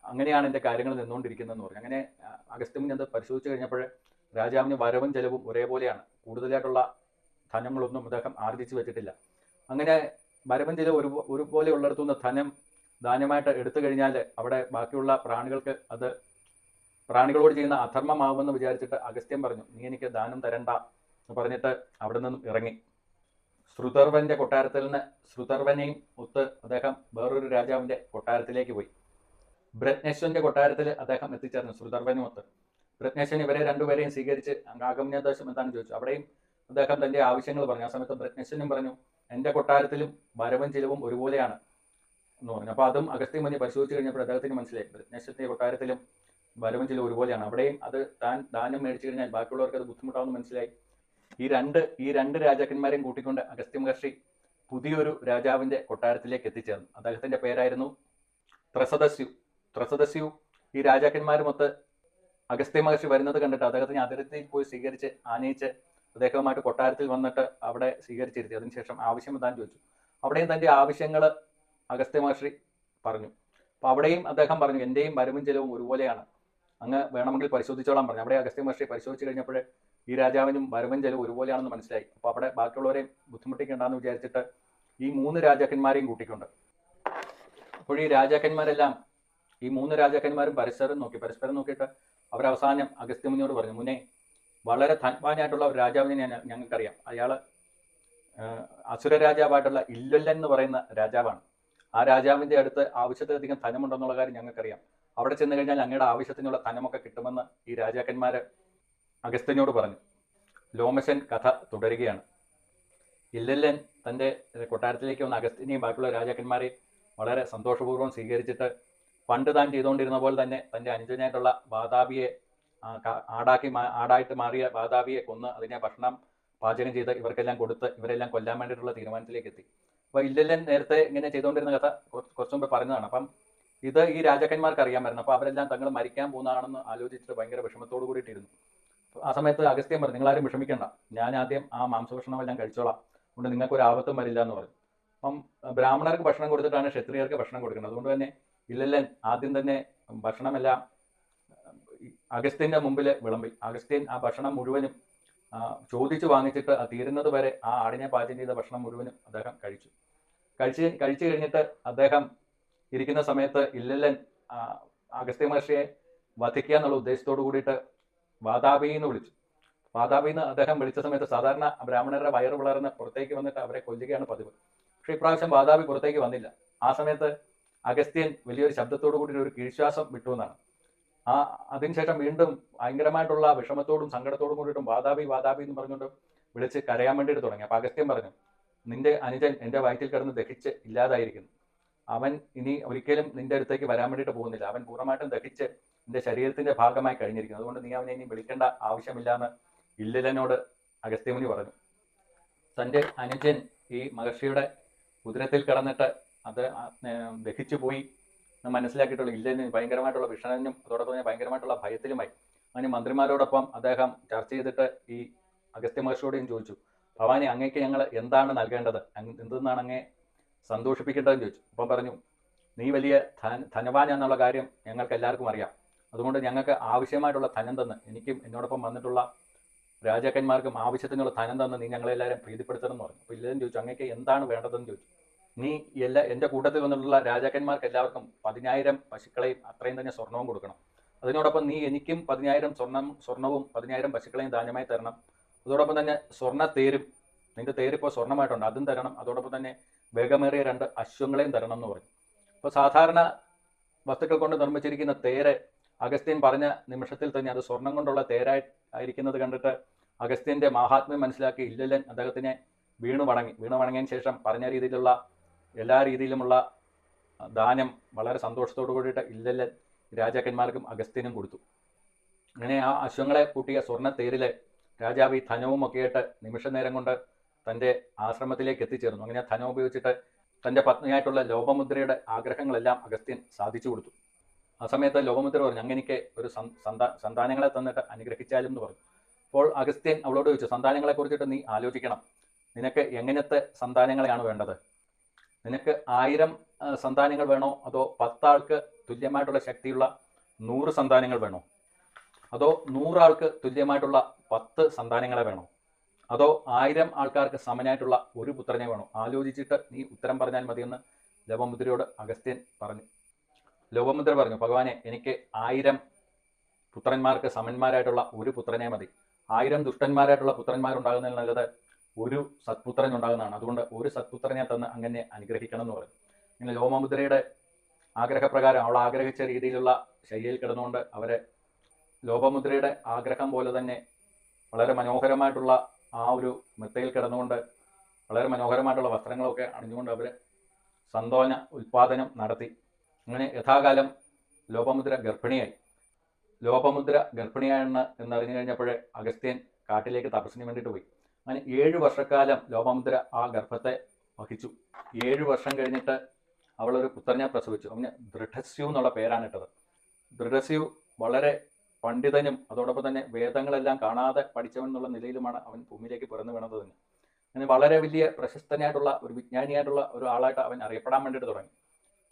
അങ്ങനെയാണ് എന്റെ കാര്യങ്ങൾ നിന്നുകൊണ്ടിരിക്കുന്നതെന്ന് പറഞ്ഞു. അങ്ങനെ അഗസ്ത്യമുനി അത് പരിശോധിച്ച് കഴിഞ്ഞപ്പോൾ രാജാവിന് വരവും ചിലവും ഒരേപോലെയാണ്. കൂടുതലായിട്ടുള്ള ധനങ്ങളൊന്നും അദ്ദേഹം ആർജിച്ചു വെച്ചിട്ടില്ല. അങ്ങനെ മരമഞ്ചിൽ ഒരു ഒരുപോലെ ഉള്ളിടത്തുനിന്ന് ധനം ദാനമായിട്ട് എടുത്തു കഴിഞ്ഞാൽ അവിടെ ബാക്കിയുള്ള പ്രാണികൾക്ക് അത് പ്രാണികളോട് ചെയ്യുന്ന അധർമ്മമാവുമെന്ന് വിചാരിച്ചിട്ട് അഗസ്ത്യം പറഞ്ഞു നീ എനിക്ക് ദാനം തരണ്ട എന്ന് പറഞ്ഞിട്ട് അവിടെ നിന്നും ഇറങ്ങി. ശ്രുതർവന്റെ കൊട്ടാരത്തിൽ നിന്ന് ശ്രുതർവനെയും ഒത്ത് അദ്ദേഹം വേറൊരു രാജാവിന്റെ കൊട്ടാരത്തിലേക്ക് പോയി. ബ്രജ്ഞേശ്വന്റെ കൊട്ടാരത്തിൽ അദ്ദേഹം എത്തിച്ചേർന്നു ശ്രുതർവനും ഒത്ത്. ബ്രജ്ഞേശ്വൻ ഇവരെ രണ്ടുപേരെയും സ്വീകരിച്ച് ആഗമനോദ്ദേശം എന്താണെന്ന് ചോദിച്ചു. അവിടെയും അദ്ദേഹം തന്റെ ആവശ്യങ്ങൾ പറഞ്ഞു. ആ സമയത്ത് ബ്രജ്ഞേശ്വനും പറഞ്ഞു എന്റെ കൊട്ടാരത്തിലും വരവും ചിലവും ഒരുപോലെയാണ് എന്ന് പറഞ്ഞു. അപ്പോൾ അതും അഗസ്ത്യ മുനി പരിശോധിച്ച് കഴിഞ്ഞപ്പോൾ അദ്ദേഹത്തിന് മനസ്സിലായി ബ്രത്നേശ്വരന്റെ കൊട്ടാരത്തിലും വരവും ചിലവും ഒരുപോലെയാണ്. അവിടെയും അത് താൻ ദാനം മേടിച്ചു കഴിഞ്ഞാൽ ബാക്കിയുള്ളവർക്ക് അത് ബുദ്ധിമുട്ടാവുമെന്ന് മനസ്സിലായി. ഈ രണ്ട് ഈ രണ്ട് രാജാക്കന്മാരെയും കൂട്ടിക്കൊണ്ട് അഗസ്ത്യ മഹർഷി പുതിയൊരു രാജാവിന്റെ കൊട്ടാരത്തിലേക്ക് എത്തിച്ചേർന്നു. അദ്ദേഹത്തിന്റെ പേരായിരുന്നു ത്രസദസ്യു. ത്രസദസ്യു ഈ രാജാക്കന്മാരുമൊത്ത് അഗസ്ത്യ മഹർഷി വരുന്നത് കണ്ടിട്ട് അദ്ദേഹത്തിന് അതിർത്തിയിൽ പോയി സ്വീകരിച്ച് ആനയിച്ച് അദ്ദേഹവുമായിട്ട് കൊട്ടാരത്തിൽ വന്നിട്ട് അവിടെ സ്വീകരിച്ചിരുത്തി. അതിനുശേഷം ആവശ്യം താൻ ചോദിച്ചു. അവിടെയും തന്റെ ആവശ്യങ്ങൾ അഗസ്ത്യ മഹർഷി പറഞ്ഞു. അപ്പൊ അവിടെയും അദ്ദേഹം പറഞ്ഞു എന്റെയും വരവും ചെലവും ഒരുപോലെയാണ്. അങ്ങ് വേണമെങ്കിൽ പരിശോധിച്ചോളാൻ പറഞ്ഞു. അവിടെ അഗസ്ത്യ മഹർഷി പരിശോധിച്ച് കഴിഞ്ഞപ്പോൾ ഈ രാജാവിനും വരവും ചെലവും ഒരുപോലെയാണെന്ന് മനസ്സിലായി. അപ്പൊ അവിടെ ബാക്കിയുള്ളവരെയും ബുദ്ധിമുട്ടിക്കണ്ടെന്ന് വിചാരിച്ചിട്ട് ഈ മൂന്ന് രാജാക്കന്മാരെയും കൂട്ടിക്കൊണ്ട്. അപ്പോൾ ഈ രാജാക്കന്മാരെല്ലാം ഈ മൂന്ന് രാജാക്കന്മാരും പരസ്പരം നോക്കി. പരസ്പരം നോക്കിയിട്ട് അവരവസാനം അഗസ്ത്യമുനിയോട് പറഞ്ഞു മുന്നേ വളരെ ധന്വാനായിട്ടുള്ള ഒരു രാജാവിനെ ഞാൻ ഞങ്ങൾക്കറിയാം. ആഹ്, അസുര രാജാവായിട്ടുള്ള ഇല്ലല്ലൻ എന്ന് പറയുന്ന രാജാവാണ്. ആ രാജാവിന്റെ അടുത്ത് ആവശ്യത്തിലധികം ധനമുണ്ടെന്നുള്ള കാര്യം ഞങ്ങൾക്കറിയാം. അവിടെ ചെന്ന് കഴിഞ്ഞാൽ അങ്ങയുടെ ആവശ്യത്തിനുള്ള ധനമൊക്കെ കിട്ടുമെന്ന് ഈ രാജാക്കന്മാര് അഗസ്ത്യനോട് പറഞ്ഞു. ലോമശൻ കഥ തുടരുകയാണ്. ഇല്ലല്ലൻ തന്റെ കൊട്ടാരത്തിലേക്ക് വന്ന അഗസ്ത്യനെയും ബാക്കിയുള്ള രാജാക്കന്മാരെ വളരെ സന്തോഷപൂർവം സ്വീകരിച്ചിട്ട് പണ്ട് താൻ ചെയ്തുകൊണ്ടിരുന്ന പോലെ തന്നെ തന്റെ അനുജനായിട്ടുള്ള വാതാപിയെ ആടാക്കി ആടായിട്ട് മാറിയ വാതാവിയെ കൊന്ന് അതിനെ ഭക്ഷണം പാചകം ചെയ്ത് ഇവർക്കെല്ലാം കൊടുത്ത് ഇവരെല്ലാം കൊല്ലാൻ വേണ്ടിയിട്ടുള്ള തീരുമാനത്തിലേക്ക് എത്തി. അപ്പൊ ഇല്ലല്ലൻ നേരത്തെ ഇങ്ങനെ ചെയ്തുകൊണ്ടിരുന്ന കഥ കുറ- കുറച്ചു മുമ്പ് പറഞ്ഞതാണ്. അപ്പം ഇത് ഈ രാജാക്കന്മാർക്ക് അറിയാമായിരുന്നു. അപ്പൊ അവരെല്ലാം തങ്ങൾ മരിക്കാൻ പോകുന്നതാണെന്ന് ആലോചിച്ചിട്ട് ഭയങ്കര വിഷമത്തോട് കൂടിയിട്ടിരുന്നു. ആ സമയത്ത് അഗസ്ത്യം പറഞ്ഞു നിങ്ങളാരും വിഷമിക്കണ്ട. ഞാൻ ആദ്യം ആ മാംസഭക്ഷണമെല്ലാം കഴിച്ചോളാം. അതുകൊണ്ട് നിങ്ങൾക്ക് ഒരു ആപത്തും വരില്ല എന്ന് പറഞ്ഞു. അപ്പം ബ്രാഹ്മണർക്ക് ഭക്ഷണം കൊടുത്തിട്ടാണ് ക്ഷത്രിയർക്ക് ഭക്ഷണം കൊടുക്കുന്നത്. അതുകൊണ്ട് തന്നെ ഇല്ലല്ലൻ ആദ്യം തന്നെ ഭക്ഷണമെല്ലാം ഈ അഗസ്ത്യന്റെ മുമ്പിൽ വിളമ്പി. അഗസ്ത്യൻ ആ ഭക്ഷണം മുഴുവനും ചോദിച്ചു വാങ്ങിച്ചിട്ട് തീരുന്നത് വരെ ആ ആടിനെ പാചകം ചെയ്ത ഭക്ഷണം മുഴുവനും അദ്ദേഹം കഴിച്ചു. കഴിച്ച് കഴിച്ചു കഴിഞ്ഞിട്ട് അദ്ദേഹം ഇരിക്കുന്ന സമയത്ത് ഇല്ലല്ലൻ അഗസ്ത്യ മഹർഷിയെ വധിക്കുക എന്നുള്ള ഉദ്ദേശത്തോടു കൂടിയിട്ട് വാതാപി എന്ന് വിളിച്ചു. വാതാപി എന്ന് അദ്ദേഹം വിളിച്ച സമയത്ത് സാധാരണ ബ്രാഹ്മണരുടെ വയറ് വളർന്ന് പുറത്തേക്ക് വന്നിട്ട് അവരെ കൊല്ലുകയാണ് പതിവ്. പക്ഷെ ഇപ്രാവശ്യം വാതാപി പുറത്തേക്ക് വന്നില്ല. ആ സമയത്ത് അഗസ്ത്യൻ വലിയൊരു ശബ്ദത്തോടു കൂടി ഒരു കീഴ്ശ്വാസം വിട്ടു എന്നാണ്. ആ അതിനുശേഷം വീണ്ടും ഭയങ്കരമായിട്ടുള്ള വിഷമത്തോടും സങ്കടത്തോടും കൂടിയിട്ടും വാതാപി വാതാപി എന്ന് പറഞ്ഞുകൊണ്ട് വിളിച്ച് കരയാൻ വേണ്ടിയിട്ട് തുടങ്ങി. അപ്പൊ അഗസ്ത്യം പറഞ്ഞു നിന്റെ അനുജൻ എന്റെ വയറ്റിൽ കിടന്ന് ദഹിച്ച് ഇല്ലാതായിരിക്കുന്നു. അവൻ ഇനി ഒരിക്കലും നിന്റെ അടുത്തേക്ക് വരാൻ വേണ്ടിയിട്ട് പോകുന്നില്ല. അവൻ പൂർണമായിട്ടും ദഹിച്ച് നിന്റെ ശരീരത്തിന്റെ ഭാഗമായി കഴിഞ്ഞിരിക്കുന്നു. അതുകൊണ്ട് നീ അവനെ ഇനി വിളിക്കേണ്ട ആവശ്യമില്ല എന്ന് ഇല്ലലനോട് അഗസ്ത്യമുനി പറഞ്ഞു. തന്റെ അനുജൻ ഈ മഹർഷിയുടെ ഉദരത്തിൽ കിടന്നിട്ട് അത് ദഹിച്ചു പോയി മനസ്സിലാക്കിയിട്ടുള്ള ഇല്ലെന്ന് ഭയങ്കരമായിട്ടുള്ള ഭീഷണനും അതോടൊപ്പം തന്നെ ഭയങ്കരമായിട്ടുള്ള ഭയത്തിലുമായി. അങ്ങനെ മന്ത്രിമാരോടൊപ്പം അദ്ദേഹം ചർച്ച ചെയ്തിട്ട് ഈ അഗസ്ത്യ മഹർഷിയോടെയും ചോദിച്ചു ഭവാനി അങ്ങേക്ക് ഞങ്ങൾ എന്താണ് നൽകേണ്ടത്? എന്തെന്നാണ് അങ്ങേ സന്തോഷിപ്പിക്കേണ്ടതെന്ന് ചോദിച്ചു. അപ്പം പറഞ്ഞു നീ വലിയ ധന ധനവാൻ എന്നുള്ള കാര്യം ഞങ്ങൾക്ക് എല്ലാവർക്കും അറിയാം. അതുകൊണ്ട് ഞങ്ങൾക്ക് ആവശ്യമായിട്ടുള്ള ധനം തന്ന് എനിക്കും എന്നോടൊപ്പം വന്നിട്ടുള്ള രാജാക്കന്മാർക്കും ആവശ്യത്തിനുള്ള ധനം തന്ന് നീ ഞങ്ങളെല്ലാവരും പ്രീതിപ്പെടുത്തണം എന്ന് പറഞ്ഞു. അപ്പോൾ ഇല്ലെന്ന് ചോദിച്ചു അങ്ങേക്ക് എന്താണ് വേണ്ടതെന്ന് ചോദിച്ചു. നീ എല്ലാ എന്റെ കൂട്ടത്തിൽ വന്നിട്ടുള്ള രാജാക്കന്മാർക്ക് എല്ലാവർക്കും പതിനായിരം പശുക്കളെയും അത്രയും തന്നെ സ്വർണവും കൊടുക്കണം. അതിനോടൊപ്പം നീ എനിക്കും പതിനായിരം സ്വർണം സ്വർണവും പതിനായിരം പശുക്കളെയും ദാനമായി തരണം. അതോടൊപ്പം തന്നെ സ്വർണ തേരും നിന്റെ തേരിപ്പോൾ സ്വർണമായിട്ടുണ്ട് അതും തരണം. അതോടൊപ്പം തന്നെ വേഗമേറിയ രണ്ട് അശ്വങ്ങളെയും തരണം എന്ന് പറഞ്ഞു. അപ്പോൾ സാധാരണ വസ്തുക്കൾ കൊണ്ട് നിർമ്മിച്ചിരിക്കുന്ന തേര് അഗസ്ത്യൻ പറഞ്ഞ നിമിഷത്തിൽ തന്നെ അത് സ്വർണം കൊണ്ടുള്ള തേരായി ആയിരിക്കുന്നത് കണ്ടിട്ട് അഗസ്ത്യന്റെ മഹാത്മ്യം മനസ്സിലാക്കി ഇല്ലല്ലൻ അദ്ദേഹത്തിനെ വീണു വണങ്ങി. വീണു വണങ്ങിയതിന് ശേഷം പറഞ്ഞ രീതിയിലുള്ള എല്ലാ രീതിയിലുമുള്ള ദാനം വളരെ സന്തോഷത്തോടു കൂടിയിട്ട് ഇല്ലല്ല രാജാക്കന്മാർക്കും അഗസ്ത്യനും കൊടുത്തു. അങ്ങനെ ആ അശ്വങ്ങളെ കൂട്ടിയ സ്വർണ തേരിലെ രാജാവ് ഈ ധനവും ഒക്കെയായിട്ട് നിമിഷ നേരം കൊണ്ട് തന്റെ ആശ്രമത്തിലേക്ക് എത്തിച്ചേർന്നു. അങ്ങനെ ധനം ഉപയോഗിച്ചിട്ട് തന്റെ പത്നിയായിട്ടുള്ള ലോപമുദ്രയുടെ ആഗ്രഹങ്ങളെല്ലാം അഗസ്ത്യൻ സാധിച്ചു കൊടുത്തു. ആ സമയത്ത് ലോപമുദ്ര പറഞ്ഞു അങ്ങനെക്ക് ഒരു സന്താ സന്താനങ്ങളെ തന്നിട്ട് അനുഗ്രഹിച്ചാലും എന്ന് പറഞ്ഞു. അപ്പോൾ അഗസ്ത്യൻ അവളോട് ചോദിച്ചു സന്താനങ്ങളെ കുറിച്ചിട്ട് നീ ആലോചിക്കണം. നിനക്ക് എങ്ങനത്തെ സന്താനങ്ങളെയാണ് വേണ്ടത്? നിനക്ക് ആയിരം സന്താനങ്ങൾ വേണോ? അതോ പത്താൾക്ക് തുല്യമായിട്ടുള്ള ശക്തിയുള്ള നൂറ് സന്താനങ്ങൾ വേണോ? അതോ നൂറാൾക്ക് തുല്യമായിട്ടുള്ള പത്ത് സന്താനങ്ങളെ വേണോ? അതോ ആയിരം ആൾക്കാർക്ക് സമനായിട്ടുള്ള ഒരു പുത്രനെ വേണോ? ആലോചിച്ചിട്ട് നീ ഉത്തരം പറഞ്ഞാൽ മതിയെന്ന് ലോപമുദ്രയോട് അഗസ്ത്യൻ പറഞ്ഞു. ലോപമുദ്ര പറഞ്ഞു ഭഗവാനെ എനിക്ക് ആയിരം പുത്രന്മാർക്ക് സമന്മാരായിട്ടുള്ള ഒരു പുത്രനെ മതി. ആയിരം ദുഷ്ടന്മാരായിട്ടുള്ള പുത്രന്മാരുണ്ടാകുന്നതിൽ നല്ലത് ഒരു സത്പുത്രൻ ഉണ്ടാകുന്നതാണ്. അതുകൊണ്ട് ഒരു സത്പുത്രനെ തന്ന് അങ്ങനെ അനുഗ്രഹിക്കണം എന്ന് പറഞ്ഞു. ഇങ്ങനെ ലോപമുദ്രയുടെ ആഗ്രഹപ്രകാരം അവൾ ആഗ്രഹിച്ച രീതിയിലുള്ള ശൈലിയിൽ കിടന്നുകൊണ്ട് അവരെ ലോപമുദ്രയുടെ ആഗ്രഹം പോലെ തന്നെ വളരെ മനോഹരമായിട്ടുള്ള ആ ഒരു മെത്തയിൽ കിടന്നുകൊണ്ട് വളരെ മനോഹരമായിട്ടുള്ള വസ്ത്രങ്ങളൊക്കെ അണിഞ്ഞുകൊണ്ട് അവർ സന്തോന ഉൽപാദനം നടത്തി. അങ്ങനെ യഥാകാലം ലോപമുദ്ര ഗർഭിണിയായി. ലോപമുദ്ര ഗർഭിണിയാണെന്ന് എന്നറിഞ്ഞു കഴിഞ്ഞപ്പോഴേ അഗസ്ത്യൻ കാട്ടിലേക്ക് തപസ്സിന് വേണ്ടിയിട്ട് പോയി. അങ്ങനെ ഏഴ് വർഷക്കാലം ലോപമുദ്ര ആ ഗർഭത്തെ വഹിച്ചു. ഏഴ് വർഷം കഴിഞ്ഞിട്ട് അവളൊരു പുത്രനെ പ്രസവിച്ചു. അവന് ദൃഢസ്യു എന്നുള്ള പേരാണ് ഇട്ടത്. ദൃഢസ്യു വളരെ പണ്ഡിതനും അതോടൊപ്പം തന്നെ വേദങ്ങളെല്ലാം കാണാതെ പഠിച്ചവൻ എന്നുള്ള നിലയിലുമാണ് അവൻ ഭൂമിയിലേക്ക് പിറന്നു വീണത് തന്നെ. അങ്ങനെ വളരെ വലിയ പ്രശസ്തനായിട്ടുള്ള ഒരു വിജ്ഞാനിയായിട്ടുള്ള ഒരു ആളായിട്ട് അവൻ അറിയപ്പെടാൻ വേണ്ടിയിട്ട് തുടങ്ങി.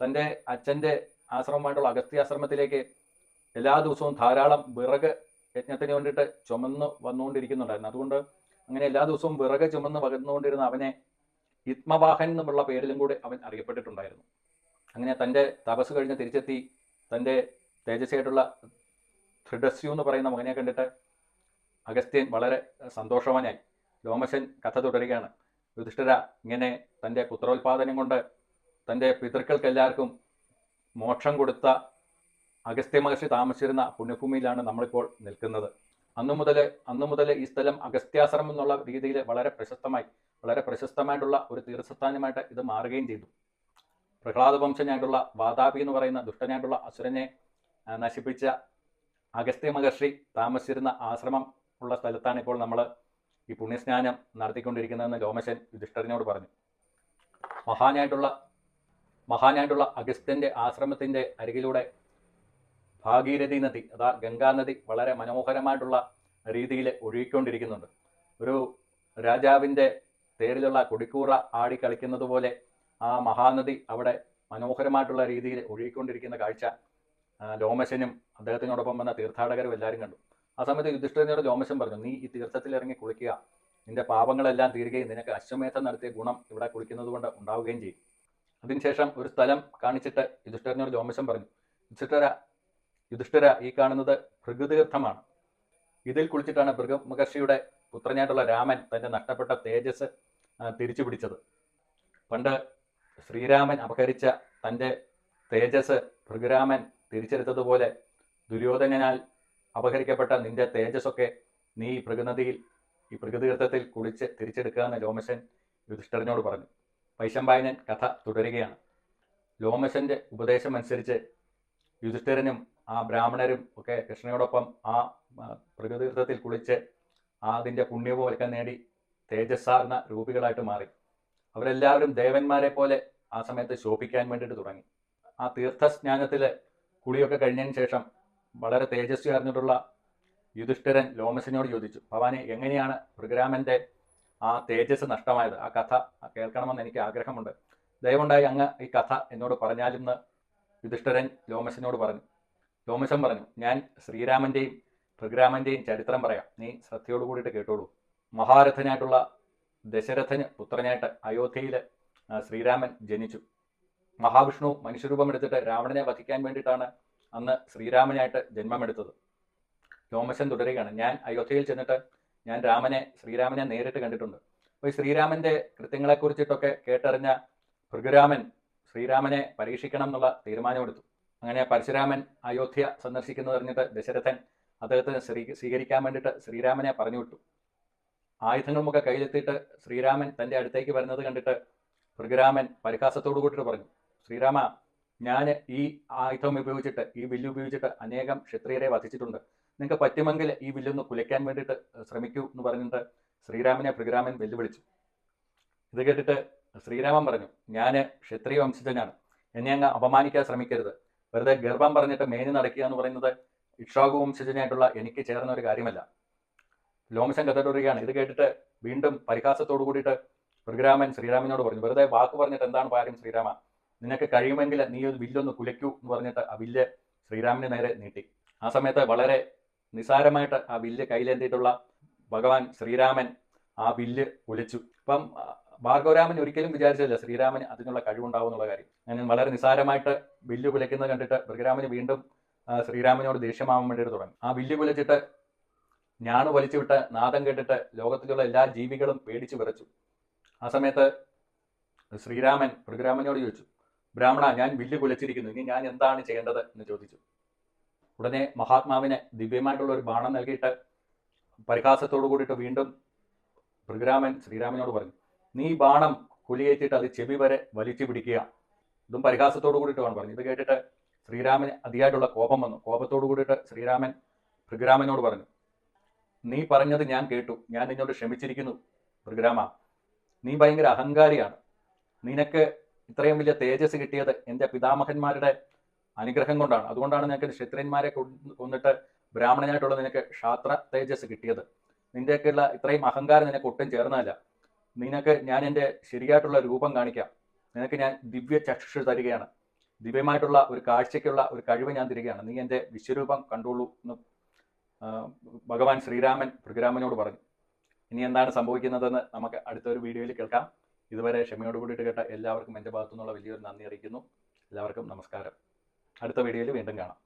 തന്റെ അച്ഛന്റെ ആശ്രമമായിട്ടുള്ള അഗസ്ത്യാശ്രമത്തിലേക്ക് എല്ലാ ദിവസവും ധാരാളം വിറക് യജ്ഞത്തിന് വേണ്ടിയിട്ട് ചുമന്ന് വന്നുകൊണ്ടിരിക്കുന്നുണ്ടായിരുന്നു. അതുകൊണ്ട് അങ്ങനെ എല്ലാ ദിവസവും വിറക് ചുമന്ന് പകർന്നുകൊണ്ടിരുന്ന അവനെ ഹിത്മവാഹൻ എന്നുള്ള പേരിലും കൂടെ അവൻ അറിയപ്പെട്ടിട്ടുണ്ടായിരുന്നു. അങ്ങനെ തന്റെ തപസ് കഴിഞ്ഞ് തിരിച്ചെത്തി തന്റെ തേജസ്സായിട്ടുള്ള ധൃഡസ്യു എന്ന് പറയുന്ന മകനെ കണ്ടിട്ട് അഗസ്ത്യൻ വളരെ സന്തോഷവാനായി. ലോമശൻ കഥ തുടരുകയാണ്. യുധിഷ്ഠിര ഇങ്ങനെ തന്റെ പുത്രോത്പാദനം കൊണ്ട് തന്റെ പിതൃക്കൾക്കെല്ലാവർക്കും മോക്ഷം കൊടുത്ത അഗസ്ത്യ മഹർഷി താമസിച്ചിരുന്ന പുണ്യഭൂമിയിലാണ് നമ്മളിപ്പോൾ നിൽക്കുന്നത്. അന്നു മുതൽ അന്നു മുതൽ ഈ സ്ഥലം അഗസ്ത്യാശ്രമം എന്നുള്ള രീതിയിൽ വളരെ പ്രശസ്തമായി വളരെ പ്രശസ്തമായിട്ടുള്ള ഒരു തീർത്ഥസ്ഥാനമായിട്ട് ഇത് മാറുകയും ചെയ്തു. പ്രഹ്ലാദ വംശനായിട്ടുള്ള വാതാപി എന്ന് പറയുന്ന ദുഷ്ടനായിട്ടുള്ള അസുരനെ നശിപ്പിച്ച അഗസ്ത്യ മഹർഷി താമസിച്ചിരുന്ന ആശ്രമം ഉള്ള സ്ഥലത്താണ് ഇപ്പോൾ നമ്മൾ ഈ പുണ്യസ്നാനം നടത്തിക്കൊണ്ടിരിക്കുന്നതെന്ന് ലോമശൻ യുധിഷ്ഠരനോട് പറഞ്ഞു. മഹാനായിട്ടുള്ള മഹാനായിട്ടുള്ള അഗസ്ത്യന്റെ ആശ്രമത്തിന്റെ അരികിലൂടെ ഭാഗീരഥി നദി അതാ ഗംഗാനദി വളരെ മനോഹരമായിട്ടുള്ള രീതിയിൽ ഒഴുകിക്കൊണ്ടിരിക്കുന്നുണ്ട്. ഒരു രാജാവിന്റെ തേരിലുള്ള കൊടിക്കൂറ ആടി കളിക്കുന്നത് പോലെ ആ മഹാനദി അവിടെ മനോഹരമായിട്ടുള്ള രീതിയിൽ ഒഴുകിക്കൊണ്ടിരിക്കുന്ന കാഴ്ച ലോമശനും അദ്ദേഹത്തിനോടൊപ്പം വന്ന തീർത്ഥാടകരും എല്ലാവരും കണ്ടു. ആ സമയത്ത് യുധിഷ്ഠിരനോട് ലോമശൻ പറഞ്ഞു നീ ഈ തീർത്ഥത്തിൽ ഇറങ്ങി കുളിക്കുക. നിന്റെ പാപങ്ങളെല്ലാം തീരുകയും നിനക്ക് അശ്വമേധം നടത്തിയ ഗുണം ഇവിടെ കുളിക്കുന്നത് കൊണ്ട് ഉണ്ടാവുകയും ചെയ്യും. അതിനുശേഷം ഒരു സ്ഥലം കാണിച്ചിട്ട് യുധിഷ്ഠിരനോട് ലോമശൻ പറഞ്ഞു യുധിഷ്ഠിര യുധിഷ്ഠിര ഈ കാണുന്നത് ഭൃഗുതീർത്ഥമാണ്. ഇതിൽ കുളിച്ചിട്ടാണ് ഭൃഗ മഹർഷിയുടെ പുത്രനായിട്ടുള്ള രാമൻ തന്റെ നഷ്ടപ്പെട്ട തേജസ് തിരിച്ചു പിടിച്ചത് പണ്ട് ശ്രീരാമൻ അപഹരിച്ച തന്റെ തേജസ് ഭൃഗുരാമൻ തിരിച്ചെടുത്തതുപോലെ ദുര്യോധനനാൽ അപഹരിക്കപ്പെട്ട നിന്റെ തേജസ്സൊക്കെ നീ ഈ ഭൃഗനദിയിൽ ഈ ഭൃഗതീർത്ഥത്തിൽ കുളിച്ച് തിരിച്ചെടുക്കുക എന്ന് ലോമശൻ യുധിഷ്ഠിരനോട് പറഞ്ഞു. വൈശമ്പായനൻ കഥ തുടരുകയാണ്. ലോമശന്റെ ഉപദേശം അനുസരിച്ച് യുധിഷ്ഠിരനും ആ ബ്രാഹ്മണരും ഒക്കെ കൃഷ്ണയോടൊപ്പം ആ ഭൃഗതീർത്ഥത്തിൽ കുളിച്ച് അതിന്റെ പുണ്യപോലൊക്കെ നേടി തേജസ്സാർന്ന രൂപികളായിട്ട് മാറി. അവരെല്ലാവരും ദേവന്മാരെ പോലെ ആ സമയത്ത് ശോഭിക്കാൻ വേണ്ടിയിട്ട് തുടങ്ങി. ആ തീർത്ഥസ്നാനത്തിൽ കുളിയൊക്കെ കഴിഞ്ഞതിന് ശേഷം വളരെ തേജസ്വി അറിഞ്ഞിട്ടുള്ള യുധിഷ്ഠിരൻ ലോമസിനോട് ചോദിച്ചു ഭവാനെ എങ്ങനെയാണ് ഭൃഗരാമന്റെ ആ തേജസ് നഷ്ടമായത്? ആ കഥ കേൾക്കണമെന്ന് എനിക്ക് ആഗ്രഹമുണ്ട്. ദയവുണ്ടായി അങ്ങ് ഈ കഥ എന്നോട് പറഞ്ഞാലും യുധിഷ്ഠിരൻ ലോമസിനോട് പറഞ്ഞു. ലോമശൻ പറഞ്ഞു ഞാൻ ശ്രീരാമന്റെയും ഭഗരാമന്റെയും ചരിത്രം പറയാം. നീ ശ്രദ്ധയോട് കൂടിയിട്ട് കേട്ടോളൂ. മഹാരഥനായിട്ടുള്ള ദശരഥന് പുത്രനായിട്ട് അയോധ്യയിൽ ശ്രീരാമൻ ജനിച്ചു. മഹാവിഷ്ണു മനുഷ്യരൂപം എടുത്തിട്ട് രാവണനെ വധിക്കാൻ വേണ്ടിയിട്ടാണ് അന്ന് ശ്രീരാമനായിട്ട് ജന്മമെടുത്തത്. ലോമശൻ തുടരുകയാണ് ഞാൻ അയോധ്യയിൽ ചെന്നിട്ട് ഞാൻ രാമനെ ശ്രീരാമനെ നേരിട്ട് കണ്ടിട്ടുണ്ട്. അപ്പോൾ ഈ ശ്രീരാമന്റെ കൃത്യങ്ങളെക്കുറിച്ചിട്ടൊക്കെ കേട്ടറിഞ്ഞ ഭൃഗുരാമൻ ശ്രീരാമനെ പരീക്ഷിക്കണം എന്നുള്ള തീരുമാനമെടുത്തു. അങ്ങനെ പരശുരാമൻ അയോധ്യ സന്ദർശിക്കുന്നത് അറിഞ്ഞിട്ട് ദശരഥൻ അദ്ദേഹത്തിന് ശ്രീ സ്വീകരിക്കാൻ വേണ്ടിയിട്ട് ശ്രീരാമനെ പറഞ്ഞു വിട്ടു. ആയുധങ്ങളുമൊക്കെ കയ്യിലെത്തിയിട്ട് ശ്രീരാമൻ തന്റെ അടുത്തേക്ക് വരുന്നത് കണ്ടിട്ട് ഭൃഗുരാമൻ പരിഹാസത്തോടു കൂട്ടിട്ട് പറഞ്ഞു ശ്രീരാമ ഞാൻ ഈ ആയുധം ഉപയോഗിച്ചിട്ട് ഈ വില്ല് ഉപയോഗിച്ചിട്ട് അനേകം ക്ഷത്രിയരെ വധിച്ചിട്ടുണ്ട്. നിങ്ങൾക്ക് പറ്റുമെങ്കിൽ ഈ വില്ലൊന്ന് കുലയ്ക്കാൻ വേണ്ടിയിട്ട് ശ്രമിക്കൂ എന്ന് പറഞ്ഞിട്ട് ശ്രീരാമനെ ഭൃഗുരാമൻ വെല്ലുവിളിച്ചു. ഇത് കേട്ടിട്ട് ശ്രീരാമൻ പറഞ്ഞു ഞാൻ ക്ഷത്രിയ വംശജനാണ്. എന്നെ അങ്ങ് അപമാനിക്കാൻ ശ്രമിക്കരുത്. വെറുതെ ഗർഭം പറഞ്ഞിട്ട് മേനി നടക്കുക എന്ന് പറയുന്നത് ഇക്ഷാകു വംശജനായിട്ടുള്ള എനിക്ക് ചേർന്ന ഒരു കാര്യമല്ല. ലോമശൻ കഥയാണ് ഇത് കേട്ടിട്ട് വീണ്ടും പരിഹാസത്തോടു കൂടിയിട്ട് ഭൃഗുരാമൻ ശ്രീരാമനോട് പറഞ്ഞു വെറുതെ വാക്ക് പറഞ്ഞിട്ട് എന്താണ് കാര്യം ശ്രീരാമ? നിനക്ക് കഴിയുമെങ്കിൽ നീ ഒരു വില്ലൊന്ന് കുലയ്ക്കൂ എന്ന് പറഞ്ഞിട്ട് ആ വില്ല് ശ്രീരാമന് നേരെ നീട്ടി. ആ സമയത്ത് വളരെ നിസാരമായിട്ട് ആ വില്ല് കയ്യിലെത്തിയിട്ടുള്ള ഭഗവാൻ ശ്രീരാമൻ ആ വില്ല് കുലച്ചു. അപ്പം ഭാർഗവരാമൻ ഒരിക്കലും വിചാരിച്ചില്ല ശ്രീരാമൻ അതിനുള്ള കഴിവുണ്ടാവും എന്നുള്ള കാര്യം. ഞാൻ വളരെ നിസാരമായിട്ട് വില്ല് കുലയ്ക്കുന്നത് കണ്ടിട്ട് ഭൃഗരാമന് വീണ്ടും ശ്രീരാമനോട് ദേഷ്യമാവാൻ വേണ്ടിയിട്ട് തുടങ്ങി. ആ വില്ല് കുലച്ചിട്ട് ഞാണു വലിച്ചു വിട്ട് നാദം കേട്ടിട്ട് ലോകത്തിലുള്ള എല്ലാ ജീവികളും പേടിച്ചു വിറച്ചു. ആ സമയത്ത് ശ്രീരാമൻ ഭൃഗരാമനോട് ചോദിച്ചു ബ്രാഹ്മണ ഞാൻ വില്ല് കുലച്ചിരിക്കുന്നു. ഇനി ഞാൻ എന്താണ് ചെയ്യേണ്ടത്? എന്ന് ചോദിച്ചു. ഉടനെ മഹാത്മാവിനെ ദിവ്യമായിട്ടുള്ള ഒരു ബാണം നൽകിയിട്ട് പരിഹാസത്തോടു കൂടിയിട്ട് വീണ്ടും ഭൃഗരാമൻ ശ്രീരാമനോട് പറഞ്ഞു നീ ബാണം കുലിയേറ്റിട്ട് അത് ചെവി വരെ വലിച്ചു പിടിക്കുക. ഇതും പരിഹാസത്തോടു കൂടിയിട്ടാണ് പറഞ്ഞു ഇത് കേട്ടിട്ട് ശ്രീരാമന് അതിയായിട്ടുള്ള കോപം വന്നു. കോപത്തോടു കൂടിയിട്ട് ശ്രീരാമൻ ഭൃഗരാമനോട് പറഞ്ഞു നീ പറഞ്ഞത് ഞാൻ കേട്ടു. ഞാൻ നിന്നോട് ക്ഷമിച്ചിരിക്കുന്നു ഭൃഗരാമ. നീ ഭയങ്കര അഹങ്കാരിയാണ്. നിനക്ക് ഇത്രയും വലിയ തേജസ് കിട്ടിയത് എന്റെ പിതാമഹന്മാരുടെ അനുഗ്രഹം കൊണ്ടാണ്. അതുകൊണ്ടാണ് നിനക്ക് ക്ഷത്രിയന്മാരെ കൊന്നിട്ട് ബ്രാഹ്മണനായിട്ടുള്ള നിനക്ക് ക്ഷാത്ര തേജസ് കിട്ടിയത്. നിന്റെയൊക്കെയുള്ള ഇത്രയും അഹങ്കാരം നിനക്ക് ഒട്ടും ചേർന്നതല്ല. നിനക്ക് ഞാൻ എന്റെ ശരിയായിട്ടുള്ള രൂപം കാണിക്കാം. നിനക്ക് ഞാൻ ദിവ്യ ചക്ഷുഷ തരികയാണ്. ദിവ്യമായിട്ടുള്ള ഒരു കാഴ്ചയ്ക്കുള്ള ഒരു കഴിവ് ഞാൻ തരികയാണ്. നീ എന്റെ വിശ്വരൂപം കണ്ടോളൂ എന്ന് ഭഗവാൻ ശ്രീരാമൻ ഭൃഗരാമനോട് പറഞ്ഞു. ഇനി എന്താണ് സംഭവിക്കുന്നതെന്ന് നമുക്ക് അടുത്തൊരു വീഡിയോയിൽ കേൾക്കാം. ഇതുവരെ ക്ഷമയോട് കൂടിയിട്ട് കേട്ട എല്ലാവർക്കും എന്റെ ഭാഗത്തു നിന്നുള്ള വലിയൊരു നന്ദി അറിയിക്കുന്നു. എല്ലാവർക്കും നമസ്കാരം. അടുത്ത വീഡിയോയിൽ വീണ്ടും കാണാം.